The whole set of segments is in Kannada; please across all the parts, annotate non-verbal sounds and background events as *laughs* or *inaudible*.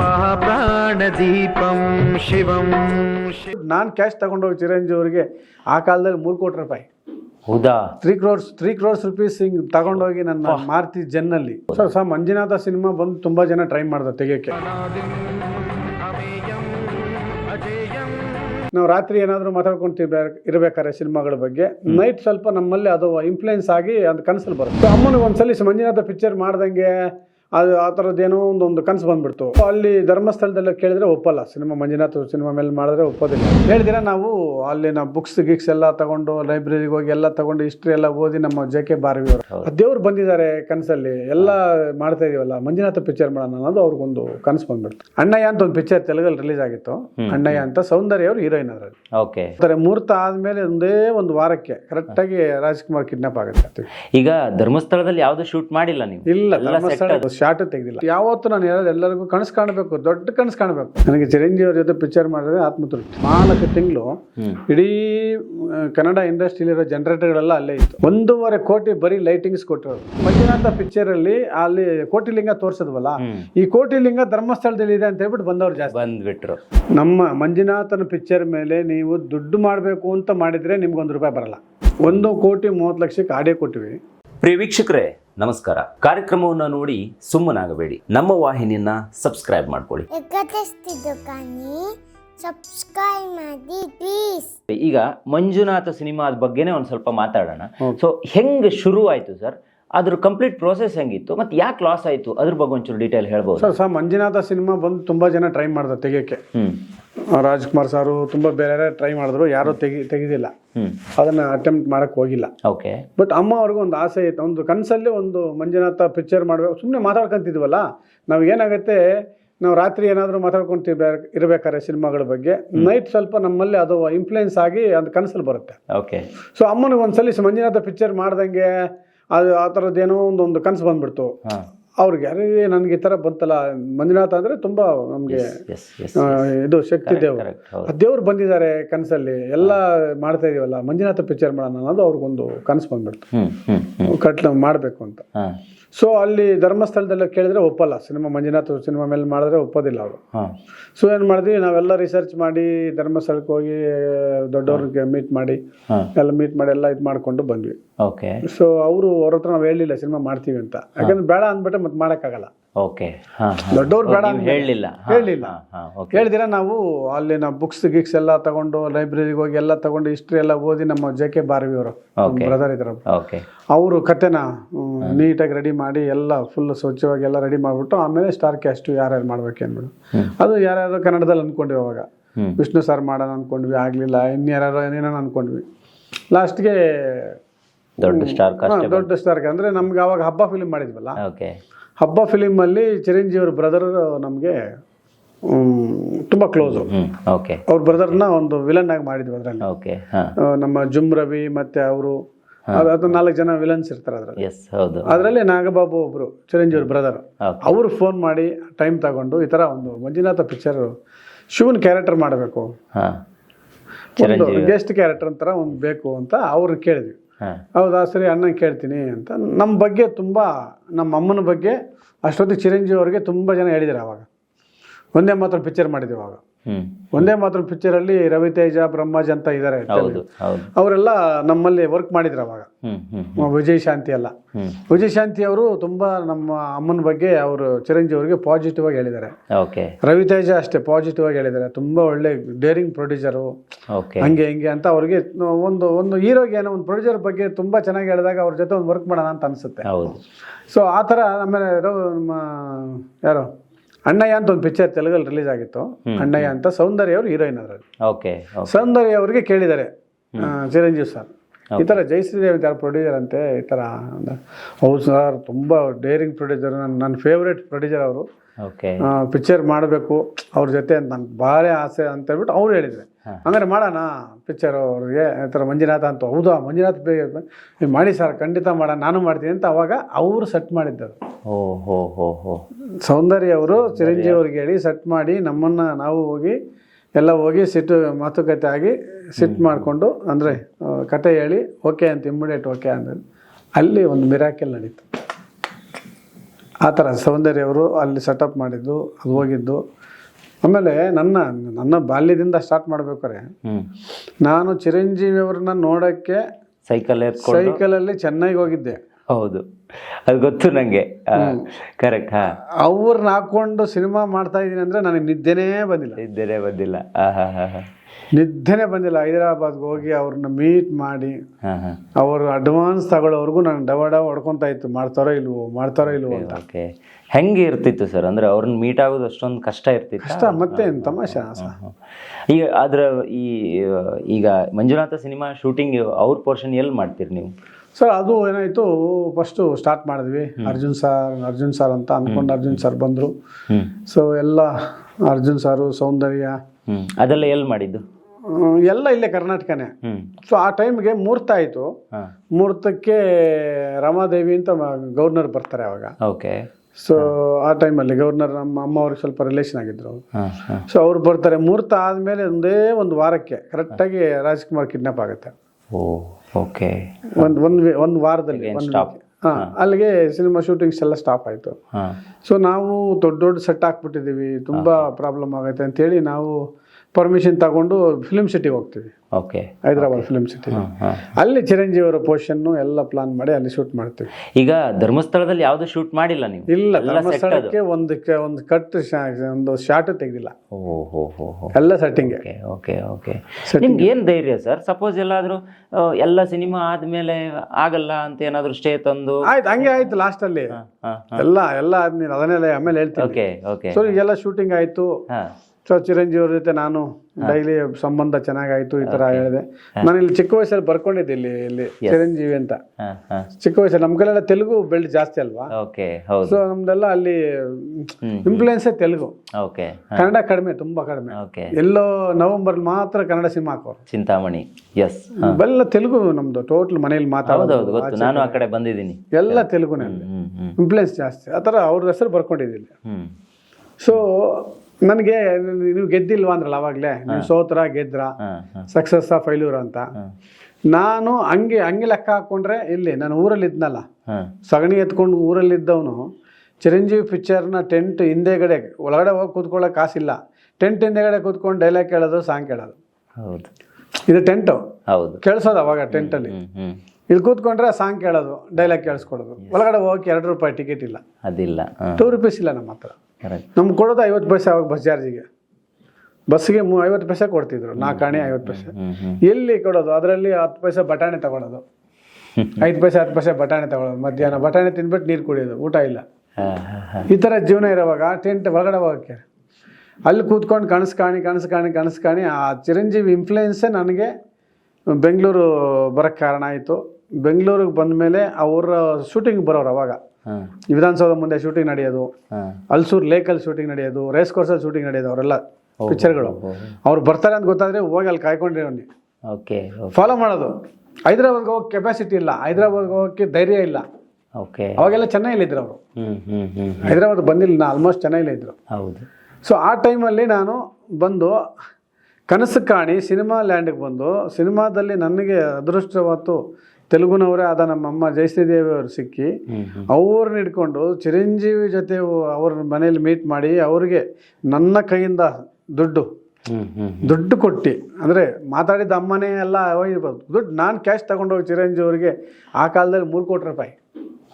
ಮಹಾಪ್ರಾಣದೀಪಂ ಶಿವಂ. ನಾನು ಕ್ಯಾಶ್ ತಗೊಂಡೋಗಿ ಚಿರಂಜೀವಿ ಅವರಿಗೆ ಆ ಕಾಲದಲ್ಲಿ ಮೂರು ಕೋಟಿ ರೂಪಾಯಿ. ಹೌದಾ? Three crores three crores rupees ಹಿಂಗ್ ತಗೊಂಡೋಗಿ ನನ್ನ ಮಾರ್ತಿ ಜನ್ನಲ್ಲಿ. ಸರ್ ಸರ್ ಮಂಜುನಾಥ ಸಿನಿಮಾ ಬಂದು ತುಂಬಾ ಜನ ಟ್ರೈ ಮಾಡ್ದೆ ತೆಗಿಯಕ್ಕೆ. ನಾವು ರಾತ್ರಿ ಏನಾದರೂ ಮಾತಾಡ್ಕೊಂತಿರ್ಬೇಕು ಇರಬೇಕಾದ್ರೆ ಸಿನಿಮಾಗಳ ಬಗ್ಗೆ. ನೈಟ್ ಸ್ವಲ್ಪ ನಮ್ಮಲ್ಲಿ ಅದು ಇನ್ಫ್ಲುಯೆನ್ಸ್ ಆಗಿ ಅದು ಕನಸಲ್ಲಿ ಬರುತ್ತೆ. ಅಮ್ಮನಿಗೆ ಒಂದ್ಸಲಿ ಮಂಜುನಾಥ ಪಿಕ್ಚರ್ ಮಾಡ್ದಂಗೆ ಅದು ಆ ಥರದ್ದೇನೋ ಒಂದು ಒಂದು ಕನಸು ಬಂದ್ಬಿಡ್ತು. ಅಲ್ಲಿ ಧರ್ಮಸ್ಥಳದಲ್ಲಿ ಕೇಳಿದ್ರೆ ಒಪ್ಪಲ್ಲ. ಸಿನಿಮಾ ಮಂಜುನಾಥ್ ಸಿನಿಮಾ ಮೇಲೆ ಮಾಡಿದ್ರೆ ಒಪ್ಪೋದಿಲ್ಲ. ಹೇಳಿದಿರ ನಾವು ಅಲ್ಲಿನ ನಾವು ಬುಕ್ಸ್ ಗಿಕ್ಸ್ ಎಲ್ಲ ತಗೊಂಡು ಲೈಬ್ರರಿಗೆ ಹೋಗಿ ಎಲ್ಲ ತಗೊಂಡು ಹಿಸ್ಟ್ರಿ ಎಲ್ಲ ಓದಿ ನಮ್ಮ ಜೆ ಕೆ ಬಾರ್ವಿ ಅವರು. ದೇವ್ರು ಬಂದಿದ್ದಾರೆ ಕನಸಲ್ಲಿ. ಎಲ್ಲ ಮಾಡ್ತಾ ಇದೀವಲ್ಲ. ಮಂಜುನಾಥ ಪಿಕ್ಚರ್ ಮಾಡೋಣ ಅನ್ನೋದು ಅವ್ರಿಗೊಂದು ಕನಸು ಬಂದ್ಬಿಡ್ತು. ಅಣ್ಣಯ್ಯ ಅಂತ ಒಂದು ಪಿಕ್ಚರ್ ತೆಲುಗಲ್ಲಿ ರಿಲೀಸ್ ಆಗಿತ್ತು. ಅಣ್ಣಯ್ಯ ಅಂತ ಸೌಂದರ್ಯ ಅವರು ಹೀರೋಯಿನ್ ಅದರಲ್ಲಿ. ಓಕೆ. ಮುಹೂರ್ತ ಆದ್ಮೇಲೆ ಒಂದೇ ಒಂದು ವಾರಕ್ಕೆ ಕರೆಕ್ಟ್ ಆಗಿ ರಾಜ್ಕುಮಾರ್ ಕಿಡ್ನಾಪ್ ಆಗುತ್ತೆ. ಈಗ ಧರ್ಮಸ್ಥಳದಲ್ಲಿ ಯಾವ್ದು ಶೂಟ್ ಮಾಡಿಲ್ಲ ನೀವು? ಇಲ್ಲ ಧರ್ಮಸ್ಥಳ ಶಾರ್ಟ್ ತೆಗೆದಿಲ್ಲ. ಯಾವತ್ತು ನಾನು ಹೇಳೋದು ಎಲ್ಲರಿಗೂ ಕನಸು ಕಾಣಬೇಕು ದೊಡ್ಡ ಕನಸು ಕಾಣಬೇಕು. ನನಗೆ ಚಿರಂಜೀವಿ ಅವ್ರ ಜೊತೆ ಪಿಕ್ಚರ್ ಮಾಡಿದ್ರೆ ಆತ್ಮತೃಪ್ತಿ. ನಾಲ್ಕು ತಿಂಗಳು. ಇಡೀ ಕನ್ನಡ ಇಂಡಸ್ಟ್ರಿಲಿರೋ ಜನರೇಟರ್ಗಳೆಲ್ಲ ಅಲ್ಲೇ ಇತ್ತು. ಒಂದೂವರೆ ಕೋಟಿ ಬರೀ ಲೈಟಿಂಗ್ಸ್ ಕೊಟ್ಟರು ಮಂಜುನಾಥ ಪಿಕ್ಚರ್ ಅಲ್ಲಿ ಅಲ್ಲಿ ಕೋಟಿಲಿಂಗ ಲಿಂಗ ಹ್ಮ್. ಈ ಕೋಟಿಲಿಂಗ ಧರ್ಮಸ್ಥಳದಲ್ಲಿ ಇದೆ ಅಂತ ಹೇಳ್ಬಿಟ್ಟು ಬಂದವರು ಜಾಸ್ತಿ. ಬಂದ್ಬಿಟ್ರು. ನಮ್ಮ ಮಂಜುನಾಥನ ಪಿಕ್ಚರ್ ಮೇಲೆ ನೀವು ದುಡ್ಡು ಮಾಡಬೇಕು ಅಂತ ಮಾಡಿದ್ರೆ ನಿಮ್ಗೆ ಒಂದು ರೂಪಾಯಿ ಬರಲ್ಲ. ಒಂದು ಕೋಟಿ ಮೂವತ್ತು ಲಕ್ಷಕ್ಕೆ ಆಡೇ ಕೊಟ್ಟಿವಿ. ಪ್ರಿಯ ವೀಕ್ಷಕರೇ ನಮಸ್ಕಾರ. ಕಾರ್ಯಕ್ರಮವನ್ನು ನೋಡಿ ಸುಮ್ಮನಾಗಬೇಡಿ. ನಮ್ಮ ವಾಹಿನಿಯನ್ನ ಸಬ್ಸ್ಕ್ರೈಬ್ ಮಾಡ್ಕೊಳ್ಳಿ. ಸಬ್ಸ್ಕ್ರೈಬ್ ಮಾಡಿ ಪ್ಲೀಸ್ ಈಗ ಮಂಜುನಾಥ ಸಿನಿಮಾದ ಬಗ್ಗೆನೇ ಒಂದು ಸ್ವಲ್ಪ ಮಾತಾಡೋಣ. ಸೊ ಹೆಂಗ್ ಶುರು ಆಯ್ತು ಸರ್ ಅದ್ರ ಕಂಪ್ಲೀಟ್ ಪ್ರೋಸೆಸ್ ಹೆಂಗಿತ್ತು ಮತ್ತೆ ಯಾಕೆ ಲಾಸ್ ಆಯ್ತು? ಅದ್ರ ಬಗ್ಗೆ ಒಂಚೂರು ಡೀಟೇಲ್ ಹೇಳ್ಬೋದು. ಸರ್ ಸರ್ ಮಂಜುನಾಥ ಸಿನಿಮಾ ಬಂದು ತುಂಬ ಜನ ಟ್ರೈ ಮಾಡ್ದೆ ತೆಗಿಯೋಕ್ಕೆ. ರಾಜ್ಕುಮಾರ್ ಸಾರು ತುಂಬ ಬೇರೆ ಟ್ರೈ ಮಾಡಿದ್ರು ಯಾರು ತೆಗಿ ತೆಗೆದಿಲ್ಲ. ಅದನ್ನ ಅಟೆಂಪ್ಟ್ ಮಾಡಕ್ ಹೋಗಿಲ್ಲ. ಓಕೆ. ಬಟ್ ಅಮ್ಮ ಅವ್ರಿಗೂ ಒಂದು ಆಸೆ ಇತ್ತು ಒಂದು ಕನಸಲ್ಲಿ ಒಂದು ಮಂಜುನಾಥ ಪಿಕ್ಚರ್ ಮಾಡಬೇಕು ಸುಮ್ಮನೆ ಮಾತಾಡ್ಕೊಂತಿದ್ವಲ್ಲ? ನಾವು ಏನಾಗುತ್ತೆ ನಾವು ರಾತ್ರಿ ಏನಾದರೂ ಮಾತಾಡ್ಕೊಂತ ಇರಬೇಕಾದ್ರೆ ಸಿನಿಮಾಗಳ ಬಗ್ಗೆ. ನೈಟ್ ಸ್ವಲ್ಪ ನಮ್ಮಲ್ಲಿ ಅದು ಇನ್ಫ್ಲುಯೆನ್ಸ್ ಆಗಿ ಅದು ಕನಸಲ್ಲಿ ಬರುತ್ತೆ. ಓಕೆ. ಸೊ ಅಮ್ಮನಿಗೆ ಒಂದ್ಸಲಿ ಮಂಜುನಾಥ ಪಿಕ್ಚರ್ ಮಾಡ್ದಂಗೆ ಅದು ಆ ಥರದ್ದೇನೋ ಒಂದು ಒಂದು ಕನಸು ಬಂದ್ಬಿಡ್ತು. ಅವ್ರಿಗೆ ಅರೇ ನನಗೆ ಈ ಥರ ಬಂತಲ್ಲ ಮಂಜುನಾಥ ಅಂದರೆ ತುಂಬ ನಮಗೆ ಇದು ಶಕ್ತಿ ದೇವರು. ದೇವ್ರು ಬಂದಿದ್ದಾರೆ ಕನಸಲ್ಲಿ ಎಲ್ಲ ಮಾಡ್ತಾ ಇದೀವಲ್ಲ ಮಂಜುನಾಥ ಪಿಕ್ಚರ್ ಮಾಡೋಣ ಅನ್ನೋದು ಅವ್ರಿಗೊಂದು ಕನಸು ಬಂದ್ಬಿಡ್ತು. ಕಟ್ಲ ಮಾಡಬೇಕು ಅಂತ. ಸೊ ಅಲ್ಲಿ ಧರ್ಮಸ್ಥಳದಲ್ಲಿ ಕೇಳಿದ್ರೆ ಒಪ್ಪಲ್ಲ. ಸಿನಿಮಾ ಮಂಜುನಾಥ ಸಿನಿಮಾ ಮೇಲೆ ಮಾಡಿದ್ರೆ ಒಪ್ಪೋದಿಲ್ಲ ಅವರು. ಹಾ. ಸೊ ಏನು ಮಾಡಿದ್ವಿ? ನಾವೆಲ್ಲ ರಿಸರ್ಚ್ ಮಾಡಿ ಧರ್ಮಸ್ಥಳಕ್ಕೆ ಹೋಗಿ ದೊಡ್ಡವ್ರಿಗೆ ಮೀಟ್ ಮಾಡಿ ಎಲ್ಲ ಮೀಟ್ ಮಾಡಿ ಎಲ್ಲ ಇದು ಮಾಡಿಕೊಂಡು ಬಂದ್ವಿ. ಓಕೆ ಸೊ ಅವರು ಅವ್ರ ಹತ್ರ ನಾವು ಹೇಳಿಲ್ಲ ಸಿನಿಮಾ ಮಾಡ್ತೀವಿ ಅಂತ. ಯಾಕಂದ್ರೆ ಬೇಡ ಅಂದ್ಬಿಟ್ಟು ಮತ್ತೆ ಮಾಡೋಕ್ಕಾಗಲ್ಲ. ಓಕೆ ದೊಡ್ಡವ್ರು ಬೇಡ ಹೇಳಲಿಲ್ಲ ಹೇಳಿದಿರ ನಾವು ಅಲ್ಲಿ ನಾವು ಬುಕ್ಸ್ ಗಿಕ್ಸ್ ಎಲ್ಲ ತಗೊಂಡು ಲೈಬ್ರರಿಗೆ ಹೋಗಿ ಎಲ್ಲ ತಗೊಂಡು ಹಿಸ್ಟ್ರಿ ಎಲ್ಲ ಓದಿ ನಮ್ಮ ಜೆ ಕೆ ಬಾರ್ವಿ ಅವರು. ಬ್ರದರ್ ಇದ್ರು ಅವರು ಕತೆನ ನೀಟಾಗಿ ರೆಡಿ ಮಾಡಿ ಎಲ್ಲ ಫುಲ್ ಸ್ವಚ್ಛವಾಗಿ ಎಲ್ಲ ರೆಡಿ ಮಾಡಿಬಿಟ್ಟು ಆಮೇಲೆ ಸ್ಟಾರ್ ಕ್ಯಾಸ್ಟ್ ಯಾರ್ಯಾರು ಮಾಡ್ಬೇಕು ಅಂದ್ಬಿಡು. ಅದು ಯಾರ್ಯಾರು ಕನ್ನಡದಲ್ಲಿ ಅನ್ಕೊಂಡ್ವಿ ಅವಾಗ. ವಿಷ್ಣು ಸರ್ ಮಾಡೋಣ ಅಂದ್ಕೊಂಡ್ವಿ ಆಗಲಿಲ್ಲ ಇನ್ಯಾರು ಏನೇನೋ ಅನ್ಕೊಂಡ್ವಿ. ಲಾಸ್ಟ್ಗೆ ದೊಡ್ಡ ಸ್ಟಾರ್ ದೊಡ್ಡ ಸ್ಟಾರ್ ಅಂದ್ರೆ ನಮ್ಗೆ ಅವಾಗ ಹಬ್ಬ ಫಿಲ್ಮ್ ಮಾಡಿದ್ವಲ್ಲ. ಓಕೆ ಹಬ್ಬ ಫಿಲಿಮಲ್ಲಿ ಚಿರಂಜೀವಿ ಬ್ರದರ್ ನಮಗೆ ತುಂಬ ಕ್ಲೋಸು ಓಕೆ ಅವ್ರ ಬ್ರದರ್ನ ಒಂದು ವಿಲನ್ ಆಗಿ ಮಾಡಿದ್ವಿ ಅದರಲ್ಲಿ. ಓಕೆ ನಮ್ಮ ಜುಮ್ ರವಿ ಮತ್ತೆ ಅವರು ಅದು ನಾಲ್ಕು ಜನ ವಿಲನ್ಸ್ ಇರ್ತಾರೆ ಅದರಲ್ಲಿ. ಎಸ್ ಹೌದು. ಅದರಲ್ಲಿ ನಾಗಬಾಬು ಒಬ್ಬರು ಚಿರಂಜೀವಿ ಬ್ರದರ್ ಅವರು ಫೋನ್ ಮಾಡಿ ಟೈಮ್ ತಗೊಂಡು ಈ ಥರ ಒಂದು ಮಂಜುನಾಥ ಪಿಕ್ಚರ್ ಶಿವನ್ ಕ್ಯಾರೆಕ್ಟರ್ ಮಾಡಬೇಕು. ಗೆಸ್ಟ್ ಕ್ಯಾರೆಕ್ಟರ್ ಅಂತ ಒಂದು ಬೇಕು ಅಂತ ಅವ್ರು ಕೇಳಿದ್ವಿ. ಹೌದಾ ಸರಿ ಅಣ್ಣ ಕೇಳ್ತೀನಿ ಅಂತ. ನಮ್ಮ ಬಗ್ಗೆ ತುಂಬ ನಮ್ಮ ಅಮ್ಮನ ಬಗ್ಗೆ ಅಷ್ಟೊತ್ತಿಗೆ ಚಿರಂಜೀವಿ ಅವ್ರಿಗೆ ತುಂಬ ಜನ ಹೇಳಿದ್ದಾರೆ ಆವಾಗ ಒಂದೇ ಮಾತ್ರ ಪಿಕ್ಚರ್ ಮಾಡಿದ್ದೀವಿ ಹ್ಮ್ ಒಂದೇ ಮಾತ್ರ ಪಿಕ್ಚರಲ್ಲಿ ರವಿತೇಜ ಬ್ರಹ್ಮಾಜ್ ಅಂತ ಇದಾರೆ ಅವರೆಲ್ಲ ನಮ್ಮಲ್ಲಿ ವರ್ಕ್ ಮಾಡಿದ್ರು ಅವಾಗ. ವಿಜಯ್ ಶಾಂತಿ ಎಲ್ಲ. ಹ್ಮ್. ವಿಜಯ್ ಶಾಂತಿ ಅವರು ತುಂಬಾ ನಮ್ಮ ಅಮ್ಮನ ಬಗ್ಗೆ ಅವರು ಚಿರಂಜೀವಿ ಅವರಿಗೆ ಪಾಸಿಟಿವ್ ಆಗಿ ಹೇಳಿದ್ದಾರೆ. ರವಿತೇಜ ಅಷ್ಟೇ ಪಾಸಿಟಿವ್ ಆಗಿ ಹೇಳಿದ್ದಾರೆ. ತುಂಬಾ ಒಳ್ಳೆ ಡೇರಿಂಗ್ ಪ್ರೊಡ್ಯೂಸರು ಹಂಗೆ ಹಿಂಗೆ ಅಂತ ಅವ್ರಿಗೆ ಒಂದು ಒಂದು ಹೀರೋಗೆ ಏನೋ ಒಂದು ಪ್ರೊಡ್ಯೂಸರ್ ಬಗ್ಗೆ ತುಂಬಾ ಚೆನ್ನಾಗಿ ಹೇಳಿದಾಗ ಅವ್ರ ಜೊತೆ ಒಂದು ವರ್ಕ್ ಮಾಡೋಣ ಅಂತ ಅನ್ಸುತ್ತೆ. ಸೊ ಆ ಥರ ಆಮೇಲೆ ಯಾರು? ಅಣ್ಣಯ್ಯ ಅಂತ ಒಂದು ಪಿಕ್ಚರ್ ತೆಲುಗಲ್ಲಿ ರಿಲೀಸ್ ಆಗಿತ್ತು. ಅಣ್ಣಯ್ಯ ಅಂತ ಸೌಂದರ್ಯ ಅವರು ಹೀರೋಯಿನ್ ಅದರಲ್ಲಿ. ಓಕೆ ಸೌಂದರ್ಯ ಅವರಿಗೆ ಕೇಳಿದ್ದಾರೆ. ಚಿರಂಜೀವಿ ಸರ್. ಈ ಥರ ಜಯಶ್ರೀದೇವ್ ಯಾರು ಪ್ರೊಡ್ಯೂಸರ್ ಅಂತೆ ಈ ಥರ. ಹೌದು ಸರ್ ತುಂಬ ಡೇರಿಂಗ್ ಪ್ರೊಡ್ಯೂಸರ್ ನನ್ನ ನನ್ನ ಫೇವ್ರೇಟ್ ಪ್ರೊಡ್ಯೂಸರ್ ಅವರು. ಪಿಕ್ಚರ್ ಮಾಡಬೇಕು ಅವ್ರ ಜೊತೆ ನನ್ಗೆ ಭಾರಿ ಆಸೆ ಅಂತ ಹೇಳ್ಬಿಟ್ಟು ಅವ್ರು ಹೇಳಿದ್ರು ಹಂಗಾರೆ ಮಾಡೋಣ ಪಿಕ್ಚರ್ ಅವ್ರಿಗೆ. ಈ ಥರ ಮಂಜುನಾಥ ಅಂತ ಹೌದಾ ಮಂಜುನಾಥ್ ಬೇಗ ನೀವು ಮಾಡಿ ಸರ್ ಖಂಡಿತ ಮಾಡೋಣ ನಾನು ಮಾಡ್ತೀನಿ ಅಂತ ಅವಾಗ ಅವರು ಸೆಟ್ ಮಾಡಿದ್ದರು ಓ ಹೋ ಹೋ ಹೋ. ಸೌಂದರ್ಯ ಅವರು ಚಿರಂಜೀವಿ ಅವ್ರಿಗೆ ಹೇಳಿ ಸೆಟ್ ಮಾಡಿ ನಮ್ಮನ್ನು ನಾವು ಹೋಗಿ ಎಲ್ಲ ಹೋಗಿ ಸಿಟ್ಟು ಮಾತುಕತೆ ಆಗಿ ಸಿಟ್ ಮಾಡಿಕೊಂಡು ಅಂದರೆ ಕತೆ ಹೇಳಿ ಓಕೆ ಅಂತ ಇಮ್ಮಿಡಿಯೇಟ್ ಓಕೆ ಅಂದ್ರೆ ಅಲ್ಲಿ ಒಂದು ಮಿರಾಕೆಲ್ ನಡೀತು. ಆ ಥರ ಸೌಂದರ್ಯ ಅವರು ಅಲ್ಲಿ ಸೆಟಪ್ ಮಾಡಿದ್ದು ಅದು ಹೋಗಿದ್ದು. ಆಮೇಲೆ ನನ್ನ ನನ್ನ ಬಾಲ್ಯದಿಂದ ಸ್ಟಾರ್ಟ್ ಮಾಡ್ಬೇಕಾರೆ ನಾನು ಚಿರಂಜೀವಿ ಅವ್ರನ್ನ ನೋಡೋಕ್ಕೆ ಸೈಕಲ್ ಸೈಕಲ್ ಸೈಕಲಲ್ಲಿ ಚೆನ್ನೈಗೆ ಹೋಗಿದ್ದೆ. ಹೌದು. ಅದು ಗೊತ್ತು ನಂಗೆ. ಕರೆಕ್ಟ್ ಹಾ. ಅವ್ರನ್ನ ಹಾಕೊಂಡು ಸಿನಿಮಾ ಮಾಡ್ತಾ ಇದ್ದೀನಿ ಅಂದರೆ ನನಗೆ ನಿದ್ದೆನೇ ಬಂದಿಲ್ಲ. ನಿದ್ದೆನೇ ಬಂದಿಲ್ಲ. ನಿದ್ದೆನೇ ಬಂದಿಲ್ಲ. ಹೈದರಾಬಾದ್ಗೆ ಹೋಗಿ ಅವ್ರನ್ನ ಮೀಟ್ ಮಾಡಿ ಅವರು ಅಡ್ವಾನ್ಸ್ ತಗೊಳ್ಳೋವರೆಗೂ ನಾನು ಡವ ಡವ ಹೊಡ್ಕೊತಾ ಇತ್ತು. ಮಾಡ್ತಾರೋ ಇಲ್ವೋ ಮಾಡ್ತಾರೋ ಇಲ್ವೋ ಅಂತ. ಹೆಂಗೆ ಇರ್ತಿತ್ತು ಸರ್? ಅಂದ್ರೆ ಅವ್ರನ್ನ ಮೀಟ್ ಆಗೋದು ಅಷ್ಟೊಂದು ಕಷ್ಟ ಇರ್ತಿತ್ತು? ಕಷ್ಟ ಮತ್ತೆ ತಮಾಷೆ ಈಗ ಅದರ ಈ ಈಗ ಮಂಜುನಾಥ ಸಿನಿಮಾ ಶೂಟಿಂಗ್ ಅವ್ರ ಪೋರ್ಷನ್ ಎಲ್ಲಿ ಮಾಡ್ತೀರಿ ನೀವು? ಸರ್ ಅದು ಏನಾಯ್ತು ಫಸ್ಟು ಸ್ಟಾರ್ಟ್ ಮಾಡಿದ್ವಿ. ಅರ್ಜುನ್ ಸರ್ ಅರ್ಜುನ್ ಸರ್ ಅಂತ ಅಂದ್ಕೊಂಡು ಅರ್ಜುನ್ ಸರ್ ಬಂದರು. ಸೊ ಎಲ್ಲ ಅರ್ಜುನ್ ಸಾರು ಸೌಂದರ್ಯ. ಅದೆಲ್ಲ ಎಲ್ಲಿ ಮಾಡಿದ್ದು? ಎಲ್ಲ ಇಲ್ಲೇ ಕರ್ನಾಟಕನೇ. ಸೊ ಆ ಟೈಮ್ಗೆ ಮುಹೂರ್ತ ಆಯಿತು. ಮುಹೂರ್ತಕ್ಕೆ ರಮಾದೇವಿ ಅಂತ ಗವರ್ನರ್ ಬರ್ತಾರೆ ಅವಾಗ. ಓಕೆ ಸೊ ಆ ಟೈಮಲ್ಲಿ ಗವರ್ನರ್ ನಮ್ಮ ಅಮ್ಮ ಅವ್ರಿಗೆ ಸ್ವಲ್ಪ ರಿಲೇಷನ್ ಆಗಿದ್ರು ಸೊ ಅವ್ರು ಬರ್ತಾರೆ. ಮುಹೂರ್ತ ಆದಮೇಲೆ ಒಂದೇ ಒಂದು ವಾರಕ್ಕೆ ಕರೆಕ್ಟಾಗಿ ರಾಜ್ಕುಮಾರ್ ಕಿಡ್ನಾಪ್ ಆಗುತ್ತೆ. ಓ ಓಕೆ ಒಂದು ಒಂದು ಒಂದು ವಾರದಲ್ಲಿ ಹಾಂ ಅಲ್ಲಿಗೆ ಸಿನಿಮಾ ಶೂಟಿಂಗ್ಸ್ ಎಲ್ಲ ಸ್ಟಾಪ್ ಆಯಿತು. ಸೊ ನಾವು ದೊಡ್ಡ ದೊಡ್ಡ ಸೆಟ್ ಹಾಕ್ಬಿಟ್ಟಿದ್ದೀವಿ. ತುಂಬ ಪ್ರಾಬ್ಲಮ್ ಆಗೈತೆ ಅಂತೇಳಿ ನಾವು ಪರ್ಮಿಷನ್ ತಗೊಂಡು ಫಿಲ್ಮ್ ಸಿಟಿಗೆ ಹೋಗ್ತೀವಿ. ಓಕೆ ಹೈದರಾಬಾದ್ ಫಿಲ್ಮ್ ಸಿಟಿ ಅಲ್ಲಿ ಚಿರಂಜೀವಿ ಅವರ ಪೋರ್ಷನ್ನು ಎಲ್ಲ ಪ್ಲಾನ್ ಮಾಡಿ ಅಲ್ಲಿ ಶೂಟ್ ಮಾಡ್ತೀವಿ. ಈಗ ಧರ್ಮಸ್ಥಳದಲ್ಲಿ ಯಾವ್ದು ಶೂಟ್ ಮಾಡಿಲ್ಲ ನೀವು? ಇಲ್ಲ ಧರ್ಮಸ್ಥಳಕ್ಕೆ ಒಂದು ಒಂದು ಕಟ್ ಒಂದು ಶಾರ್ಟ್ ತೆಗ್ದಿಲ್ಲ. ಎಲ್ಲ ಸೆಟ್ಟಿಂಗ್ ಓಕೆ ಓಕೆ ನಿಮ್ಗೆ ಏನು ಧೈರ್ಯ ಸರ್? ಸಪೋಸ್ ಎಲ್ಲಾದರೂ ಎಲ್ಲ ಸಿನಿಮಾ ಆದ್ಮೇಲೆ ಆಗಲ್ಲ ಅಂತ ಏನಾದರೂ ಸ್ಟೇ ತಂದು? ಆಯ್ತು ಹಂಗೆ ಆಯ್ತು ಲಾಸ್ಟ್ ಅಲ್ಲಿ. ಎಲ್ಲ ಎಲ್ಲ ಆದ್ಮೇಲೆ ಅದನ್ನೆಲ್ಲ ಆಮೇಲೆ ಹೇಳ್ತೀನಿ. ಓಕೆ ಓಕೆ ಸೊ ಈಗೆಲ್ಲ ಶೂಟಿಂಗ್ ಆಯ್ತು. ಸೊ ಚಿರಂಜೀವಿ ಅವ್ರ ಜೊತೆ ನಾನು ಡೈಲಿ ಸಂಬಂಧ ಚೆನ್ನಾಗಾಯ್ತು ಈ ತರ ಹೇಳಿದೆ. ನಾನು ಇಲ್ಲಿ ಚಿಕ್ಕ ವಯಸ್ಸಲ್ಲಿ ಬರ್ಕೊಂಡಿದ್ದೆ ಇಲ್ಲಿ ಇಲ್ಲಿ ಚಿರಂಜೀವಿ ಅಂತ. ಚಿಕ್ಕ ವಯಸ್ಸಲ್ಲಿ ನಮ್ ಕಡೆಲ್ಲ ತೆಲುಗು ಬೆಲ್ಟ್ ಜಾಸ್ತಿ ಅಲ್ವಾ? ಸೊ ನಮ್ದೆಲ್ಲ ಅಲ್ಲಿ ಇಂಪ್ಲೂಯೆನ್ಸೇ ತೆಲುಗು. ಓಕೆ ಕನ್ನಡ ಕಡಿಮೆ ತುಂಬಾ ಕಡಿಮೆ. ಎಲ್ಲೋ ನವೆಂಬರ್ ಮಾತ್ರ ಕನ್ನಡ ಸಿನಿಮಾ ಹಾಕೋರು ಚಿಂತಾಮಣಿ. ಎಸ್ ಬೆಲ್ಲ ತೆಲುಗು ನಮ್ದು ಟೋಟಲ್ ಮನೇಲಿ ಮಾತಾಡೋದು ಹೌದೌದು ಗೊತ್ತು. ನಾನು ಆ ಕಡೆ. ಬಂದಿದ್ದೀನಿ. ಎಲ್ಲ ತೆಲುಗುನೇ ಇಂಪ್ಲೂಯೆನ್ಸ್ ಜಾಸ್ತಿ. ಆ ಥರ ಅವ್ರ ಹೆಸರು ಬರ್ಕೊಂಡಿದ್ದೀನಿ ಸೊ ನನಗೆ ನೀವು ಗೆದ್ದಿಲ್ವಾ ಅಂದ್ರಲ್ಲ ಅವಾಗಲೇ? ನೀವು ಸೋತ್ರ ಗೆದ್ರ ಸಕ್ಸಸ್ ಫೈಲ್ಯೂರ್ ಅಂತ. ನಾನು ಹಂಗೆ ಹಂಗೆ ಲೆಕ್ಕ ಹಾಕ್ಕೊಂಡ್ರೆ ಇಲ್ಲಿ ನಾನು ಊರಲ್ಲಿ ಇದ್ನಲ್ಲ ಸಗಣಿ ಎತ್ಕೊಂಡು ಊರಲ್ಲಿದ್ದವನು ಚಿರಂಜೀವಿ ಪಿಕ್ಚರ್ನ ಟೆಂಟ್ ಹಿಂದೆಗಡೆ ಒಳಗಡೆ ಹೋಗಿ ಕೂತ್ಕೊಳ್ಳೋಕೆ ಕಾಸಿಲ್ಲ. ಟೆಂಟ್ ಹಿಂದೆಗಡೆ ಕೂತ್ಕೊಂಡು ಡೈಲಾಗ್ ಕೇಳೋದು ಸಾಂಗ್ ಕೇಳೋದು. ಹೌದು. ಇದು ಟೆಂಟು. ಹೌದು. ಕೇಳಿಸೋದು ಅವಾಗ ಟೆಂಟಲ್ಲಿ. ಇಲ್ಲಿ ಕೂತ್ಕೊಂಡ್ರೆ ಸಾಂಗ್ ಕೇಳೋದು ಡೈಲಾಗ್ ಕೇಳಿಸ್ಕೊಡೋದು. ಒಳಗಡೆ ಹೋಗಕ್ಕೆ ಎರಡು ರೂಪಾಯಿ ಟಿಕೆಟ್ ಇಲ್ಲ. ಅದಿಲ್ಲ. ಟೂ ರುಪೀಸ್ ಇಲ್ಲ ನಮ್ಮ ಹತ್ರ. ನಮ್ಗೆ ಕೊಡೋದು ಐವತ್ತು ಪೈಸೆ ಅವಾಗ ಬಸ್ ಚಾರ್ಜಿಗೆ. ಬಸ್ಸಿಗೆ ಮೂ ಐವತ್ತು ಪೈಸೆ ಕೊಡ್ತಿದ್ರು. ನಾಲ್ಕು ಆಣೆ ಐವತ್ತು ಪೈಸೆ. ಎಲ್ಲಿ ಕೊಡೋದು? ಅದರಲ್ಲಿ ಹತ್ತು ಪೈಸೆ ಬಟಾಣಿ ತಗೊಳೋದು. *laughs* ಐದು ಪೈಸೆ ಹತ್ತು ಪೈಸೆ ಬಟಾಣಿ ತಗೊಳ್ಳೋದು ಮಧ್ಯಾಹ್ನ ಬಟಾಣಿ ತಿನ್ಬಿಟ್ಟು ನೀರು ಕುಡಿಯೋದು. ಊಟ ಇಲ್ಲ. ಈ ಥರ ಜೀವನ ಇರೋವಾಗ ಟೆಂಟ್ ಒಳಗಡೆ ಹೋಗೋಕ್ಕೆ. ಅಲ್ಲಿ ಕೂತ್ಕೊಂಡು ಕನಸು ಕಾಣಿ ಕನಸು ಕಾಣಿ ಕನಸು ಕಾಣಿ ಆ ಚಿರಂಜೀವಿ ಇನ್ಫ್ಲೂಯೆನ್ಸೇ ನನಗೆ ಬೆಂಗಳೂರು ಬರೋಕ್ಕೆ ಕಾರಣ ಆಯಿತು. ಬೆಂಗಳೂರಿಗೆ ಬಂದಮೇಲೆ ಅವರ ಶೂಟಿಂಗ್ ಬರೋರು ಅವಾಗ. ವಿಧಾನಸೌಧ ಮುಂದೆ ಶೂಟಿಂಗ್ ನಡೆಯೋದು ಅಲ್ಸೂರ್ ಲೇಕಲ್ಲಿ ಶೂಟಿಂಗ್ ನಡೆಯೋದು ರೇಸ್ ಕೋರ್ಸಲ್ಲಿ ಶೂಟಿಂಗ್ ನಡೆಯೋದು ಅವರೆಲ್ಲ ಪಿಕ್ಚರ್ಗಳು ಅವ್ರು ಬರ್ತಾರೆ ಅಂತ ಗೊತ್ತಾದರೆ ಹೋಗಿ ಅಲ್ಲಿ ಕಾಯ್ಕೊಂಡಿರೋನಿ ಓಕೆ ಫಾಲೋ ಮಾಡೋದು. ಹೈದ್ರಾಬಾದ್ಗೆ ಹೋಗೋ ಕೆಪಾಸಿಟಿ ಇಲ್ಲ. ಹೈದ್ರಾಬಾದ್ಗೆ ಹೋಗೋಕ್ಕೆ ಧೈರ್ಯ ಇಲ್ಲ. ಓಕೆ ಅವಾಗೆಲ್ಲ ಚೆನ್ನೈಲಿದ್ರು ಅವರು. ಹ್ಮ್ ಹ್ಮ್ ಹ್ಮ್ ಹೈದ್ರಾಬಾದ್ ಬಂದಿಲ್ಲ ನಾ ಆಲ್ಮೋಸ್ಟ್ ಚೆನ್ನೈಲೇ ಇದ್ರು ಹೌದು. ಸೊ ಆ ಟೈಮಲ್ಲಿ ನಾನು ಬಂದು ಕನಸು ಕಾಣಿ ಸಿನಿಮಾ ಲ್ಯಾಂಡಿಗೆ ಬಂದು ಸಿನಿಮಾದಲ್ಲಿ ನನಗೆ ಅದೃಷ್ಟವತ್ತು ತೆಲುಗುನವರೇ ಆದ ನಮ್ಮಮ್ಮ ಜಯಶ್ರೀದೇವಿ ಅವರು ಸಿಕ್ಕಿ ಅವ್ರನ್ನ ಹಿಡ್ಕೊಂಡು ಚಿರಂಜೀವಿ ಜೊತೆ ಅವ್ರ ಮನೇಲಿ ಮೀಟ್ ಮಾಡಿ ಅವ್ರಿಗೆ ನನ್ನ ಕೈಯಿಂದ ದುಡ್ಡು ದುಡ್ಡು ಕೊಟ್ಟು ಅಂದರೆ ಮಾತಾಡಿದ ಅಮ್ಮನೇ ಎಲ್ಲ ಹೋಗಿರ್ಬೋದು. ದುಡ್ಡು ನಾನು ಕ್ಯಾಶ್ ತಗೊಂಡೋಗಿ ಚಿರಂಜೀವಿ ಅವರಿಗೆ ಆ ಕಾಲದಲ್ಲಿ ಮೂರು ಕೋಟಿ ರೂಪಾಯಿ.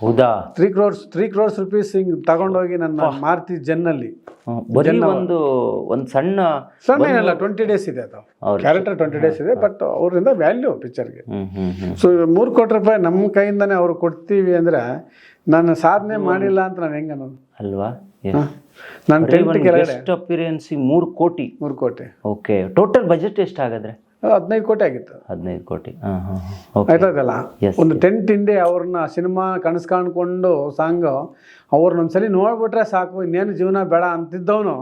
ಹೌದಾ? Three crores three crores rupees ಹಿಂಗ್ ತಗೊಂಡೋಗಿ ನನ್ನ ಮಾರ್ತಿ ಜನ್ನಲ್ಲಿ. ಬರೀ ಒಂದು ಒಂದು ಸಣ್ಣ ಸಣ್ಣ ಏನಲ್ಲ ಟ್ವೆಂಟಿ ಡೇಸ್ ಇದೆ ಅದು. ಕ್ಯಾರೆಕ್ಟರ್ ಟ್ವೆಂಟಿ ಡೇಸ್ ಇದೆ ಬಟ್ ಅವರಿಂದ ವ್ಯಾಲ್ಯೂ ಪಿಕ್ಚರ್ಗೆ ಸೊ ಮೂರು ಕೋಟಿ ರೂಪಾಯಿ ನಮ್ಮ ಕೈಯಿಂದಾನೆ ಅವ್ರು ಕೊಡ್ತೀವಿ ಅಂದ್ರೆ ನಾನು ಸಾಧನೆ ಮಾಡಿಲ್ಲ ಅಂತ ನಾನು ಹೆಂಗ ಅನ್ನೋದು? ಅಲ್ವಾ? ನಾನು ಟೆಂಟ್ ಕೆಳಗಡೆ. ಗೆಸ್ಟ್ ಅಪಿರಿಯನ್ಸ್ ಮೂರು ಕೋಟಿ. ಮೂರು ಕೋಟಿ. ಓಕೆ ಟೋಟಲ್ ಬಜೆಟ್ ಎಷ್ಟು ಹಾಗಾದ್ರೆ ಹದಿನೈದು ಕೋಟಿ ಆಗಿತ್ತು. ಹದಿನೈದು ಕೋಟಿ. ಆಯ್ತದಲ್ಲ ಒಂದು ಟೆಂಟ್ ಹಿಂದೆ ಅವ್ರನ್ನ ಸಿನಿಮಾ ಕನಸು ಕಾಣ್ಕೊಂಡು ಸಾಂಗ್ ಅವ್ರನ್ನ ಒಂದ್ಸಲಿ ನೋಡ್ಬಿಟ್ರೆ ಸಾಕು ಇನ್ನೇನು ಜೀವನ ಬೇಡ ಅಂತಿದ್ದವನು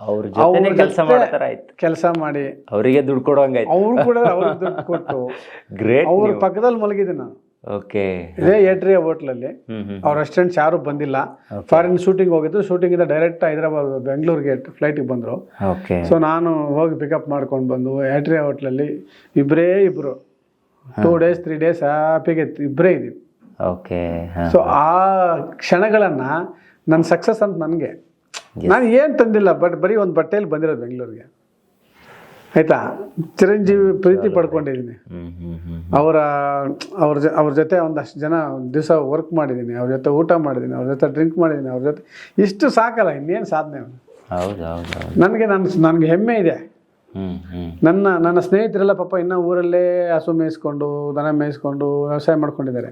ಅವ್ರ ಜೊತೆನೆ ಕೆಲಸ ಮಾಡೋ ಆಯ್ತು. ಕೆಲಸ ಮಾಡಿ. ಅವರಿಗೆ ದುಡ್ಡು ಕೊಡೋಂಗಾಯ್ತು ಅವ್ರು ಕೂಡ ಅವ್ರಿಗೆ ದುಡ್ಡು ಕೊಟ್ಟು. *laughs* ಗ್ರೇಟ್ ಅವ್ರ ಪಕ್ಕದಲ್ಲಿ ಮಲಗಿದ್ದೆ ನಾನು. ಓಕೆ. ಇದೇ ಏಟ್ರಿಯಾ ಹೋಟ್ಲಲ್ಲಿ ಅವ್ರ ರೆಸ್ಟೋರೆಂಟ್ಸ್ ಯಾರು ಬಂದಿಲ್ಲ. ಫಾರಿನ್ ಶೂಟಿಂಗ್ ಹೋಗಿದ್ದು ಶೂಟಿಂಗ್ ಇಂದ ಡೈರೆಕ್ಟ್ ಹೈದರಾಬಾದ್ ಬೆಂಗಳೂರಿಗೆ ಫ್ಲೈಟಿಗೆ ಬಂದರು. ಓಕೆ ಸೊ ನಾನು ಹೋಗಿ ಪಿಕಪ್ ಮಾಡ್ಕೊಂಡು ಬಂದು ಏಟ್ರಿಯಾ ಹೋಟ್ಲಲ್ಲಿ ಇಬ್ಬರೇ ಇಬ್ಬರು ಟೂ ಡೇಸ್ ತ್ರೀ ಡೇಸ್ ಹ್ಯಾಪಿಗೆ ಇಬ್ಬರೇ ಇದ್ದೀವಿ. ಓಕೆ ಸೊ ಆ ಕ್ಷಣಗಳನ್ನ ನನ್ನ ಸಕ್ಸಸ್ ಅಂತ ನನಗೆ. ನಾನು ಏನು ತಂದಿಲ್ಲ ಬಟ್ ಬರೀ ಒಂದು ಬಟ್ಟೆಯಲ್ಲಿ ಬಂದಿರೋದು ಬೆಂಗಳೂರಿಗೆ. ಆಯ್ತಾ? ಚಿರಂಜೀವಿ ಪ್ರೀತಿ ಪಡ್ಕೊಂಡಿದ್ದೀನಿ ಅವರ ಅವ್ರ ಜ ಅವ್ರ ಜೊತೆ ಒಂದಷ್ಟು ಜನ ದಿವಸ ವರ್ಕ್ ಮಾಡಿದ್ದೀನಿ ಅವ್ರ ಜೊತೆ ಊಟ ಮಾಡಿದ್ದೀನಿ ಅವ್ರ ಜೊತೆ ಡ್ರಿಂಕ್ ಮಾಡಿದ್ದೀನಿ ಅವ್ರ ಜೊತೆ ಇಷ್ಟು ಸಾಕಲ್ಲ ಇನ್ನೇನು ಸಾಧನೆ ನನಗೆ ನನ್ನ ನನಗೆ ಹೆಮ್ಮೆ ಇದೆ. ನನ್ನ ನನ್ನ ಸ್ನೇಹಿತರೆಲ್ಲ ಪಾಪ ಇನ್ನೂ ಊರಲ್ಲೇ ಹಸು ಮೇಯಿಸ್ಕೊಂಡು ದನ ಮೇಯಿಸ್ಕೊಂಡು ವ್ಯವಸಾಯ ಮಾಡ್ಕೊಂಡಿದ್ದಾರೆ.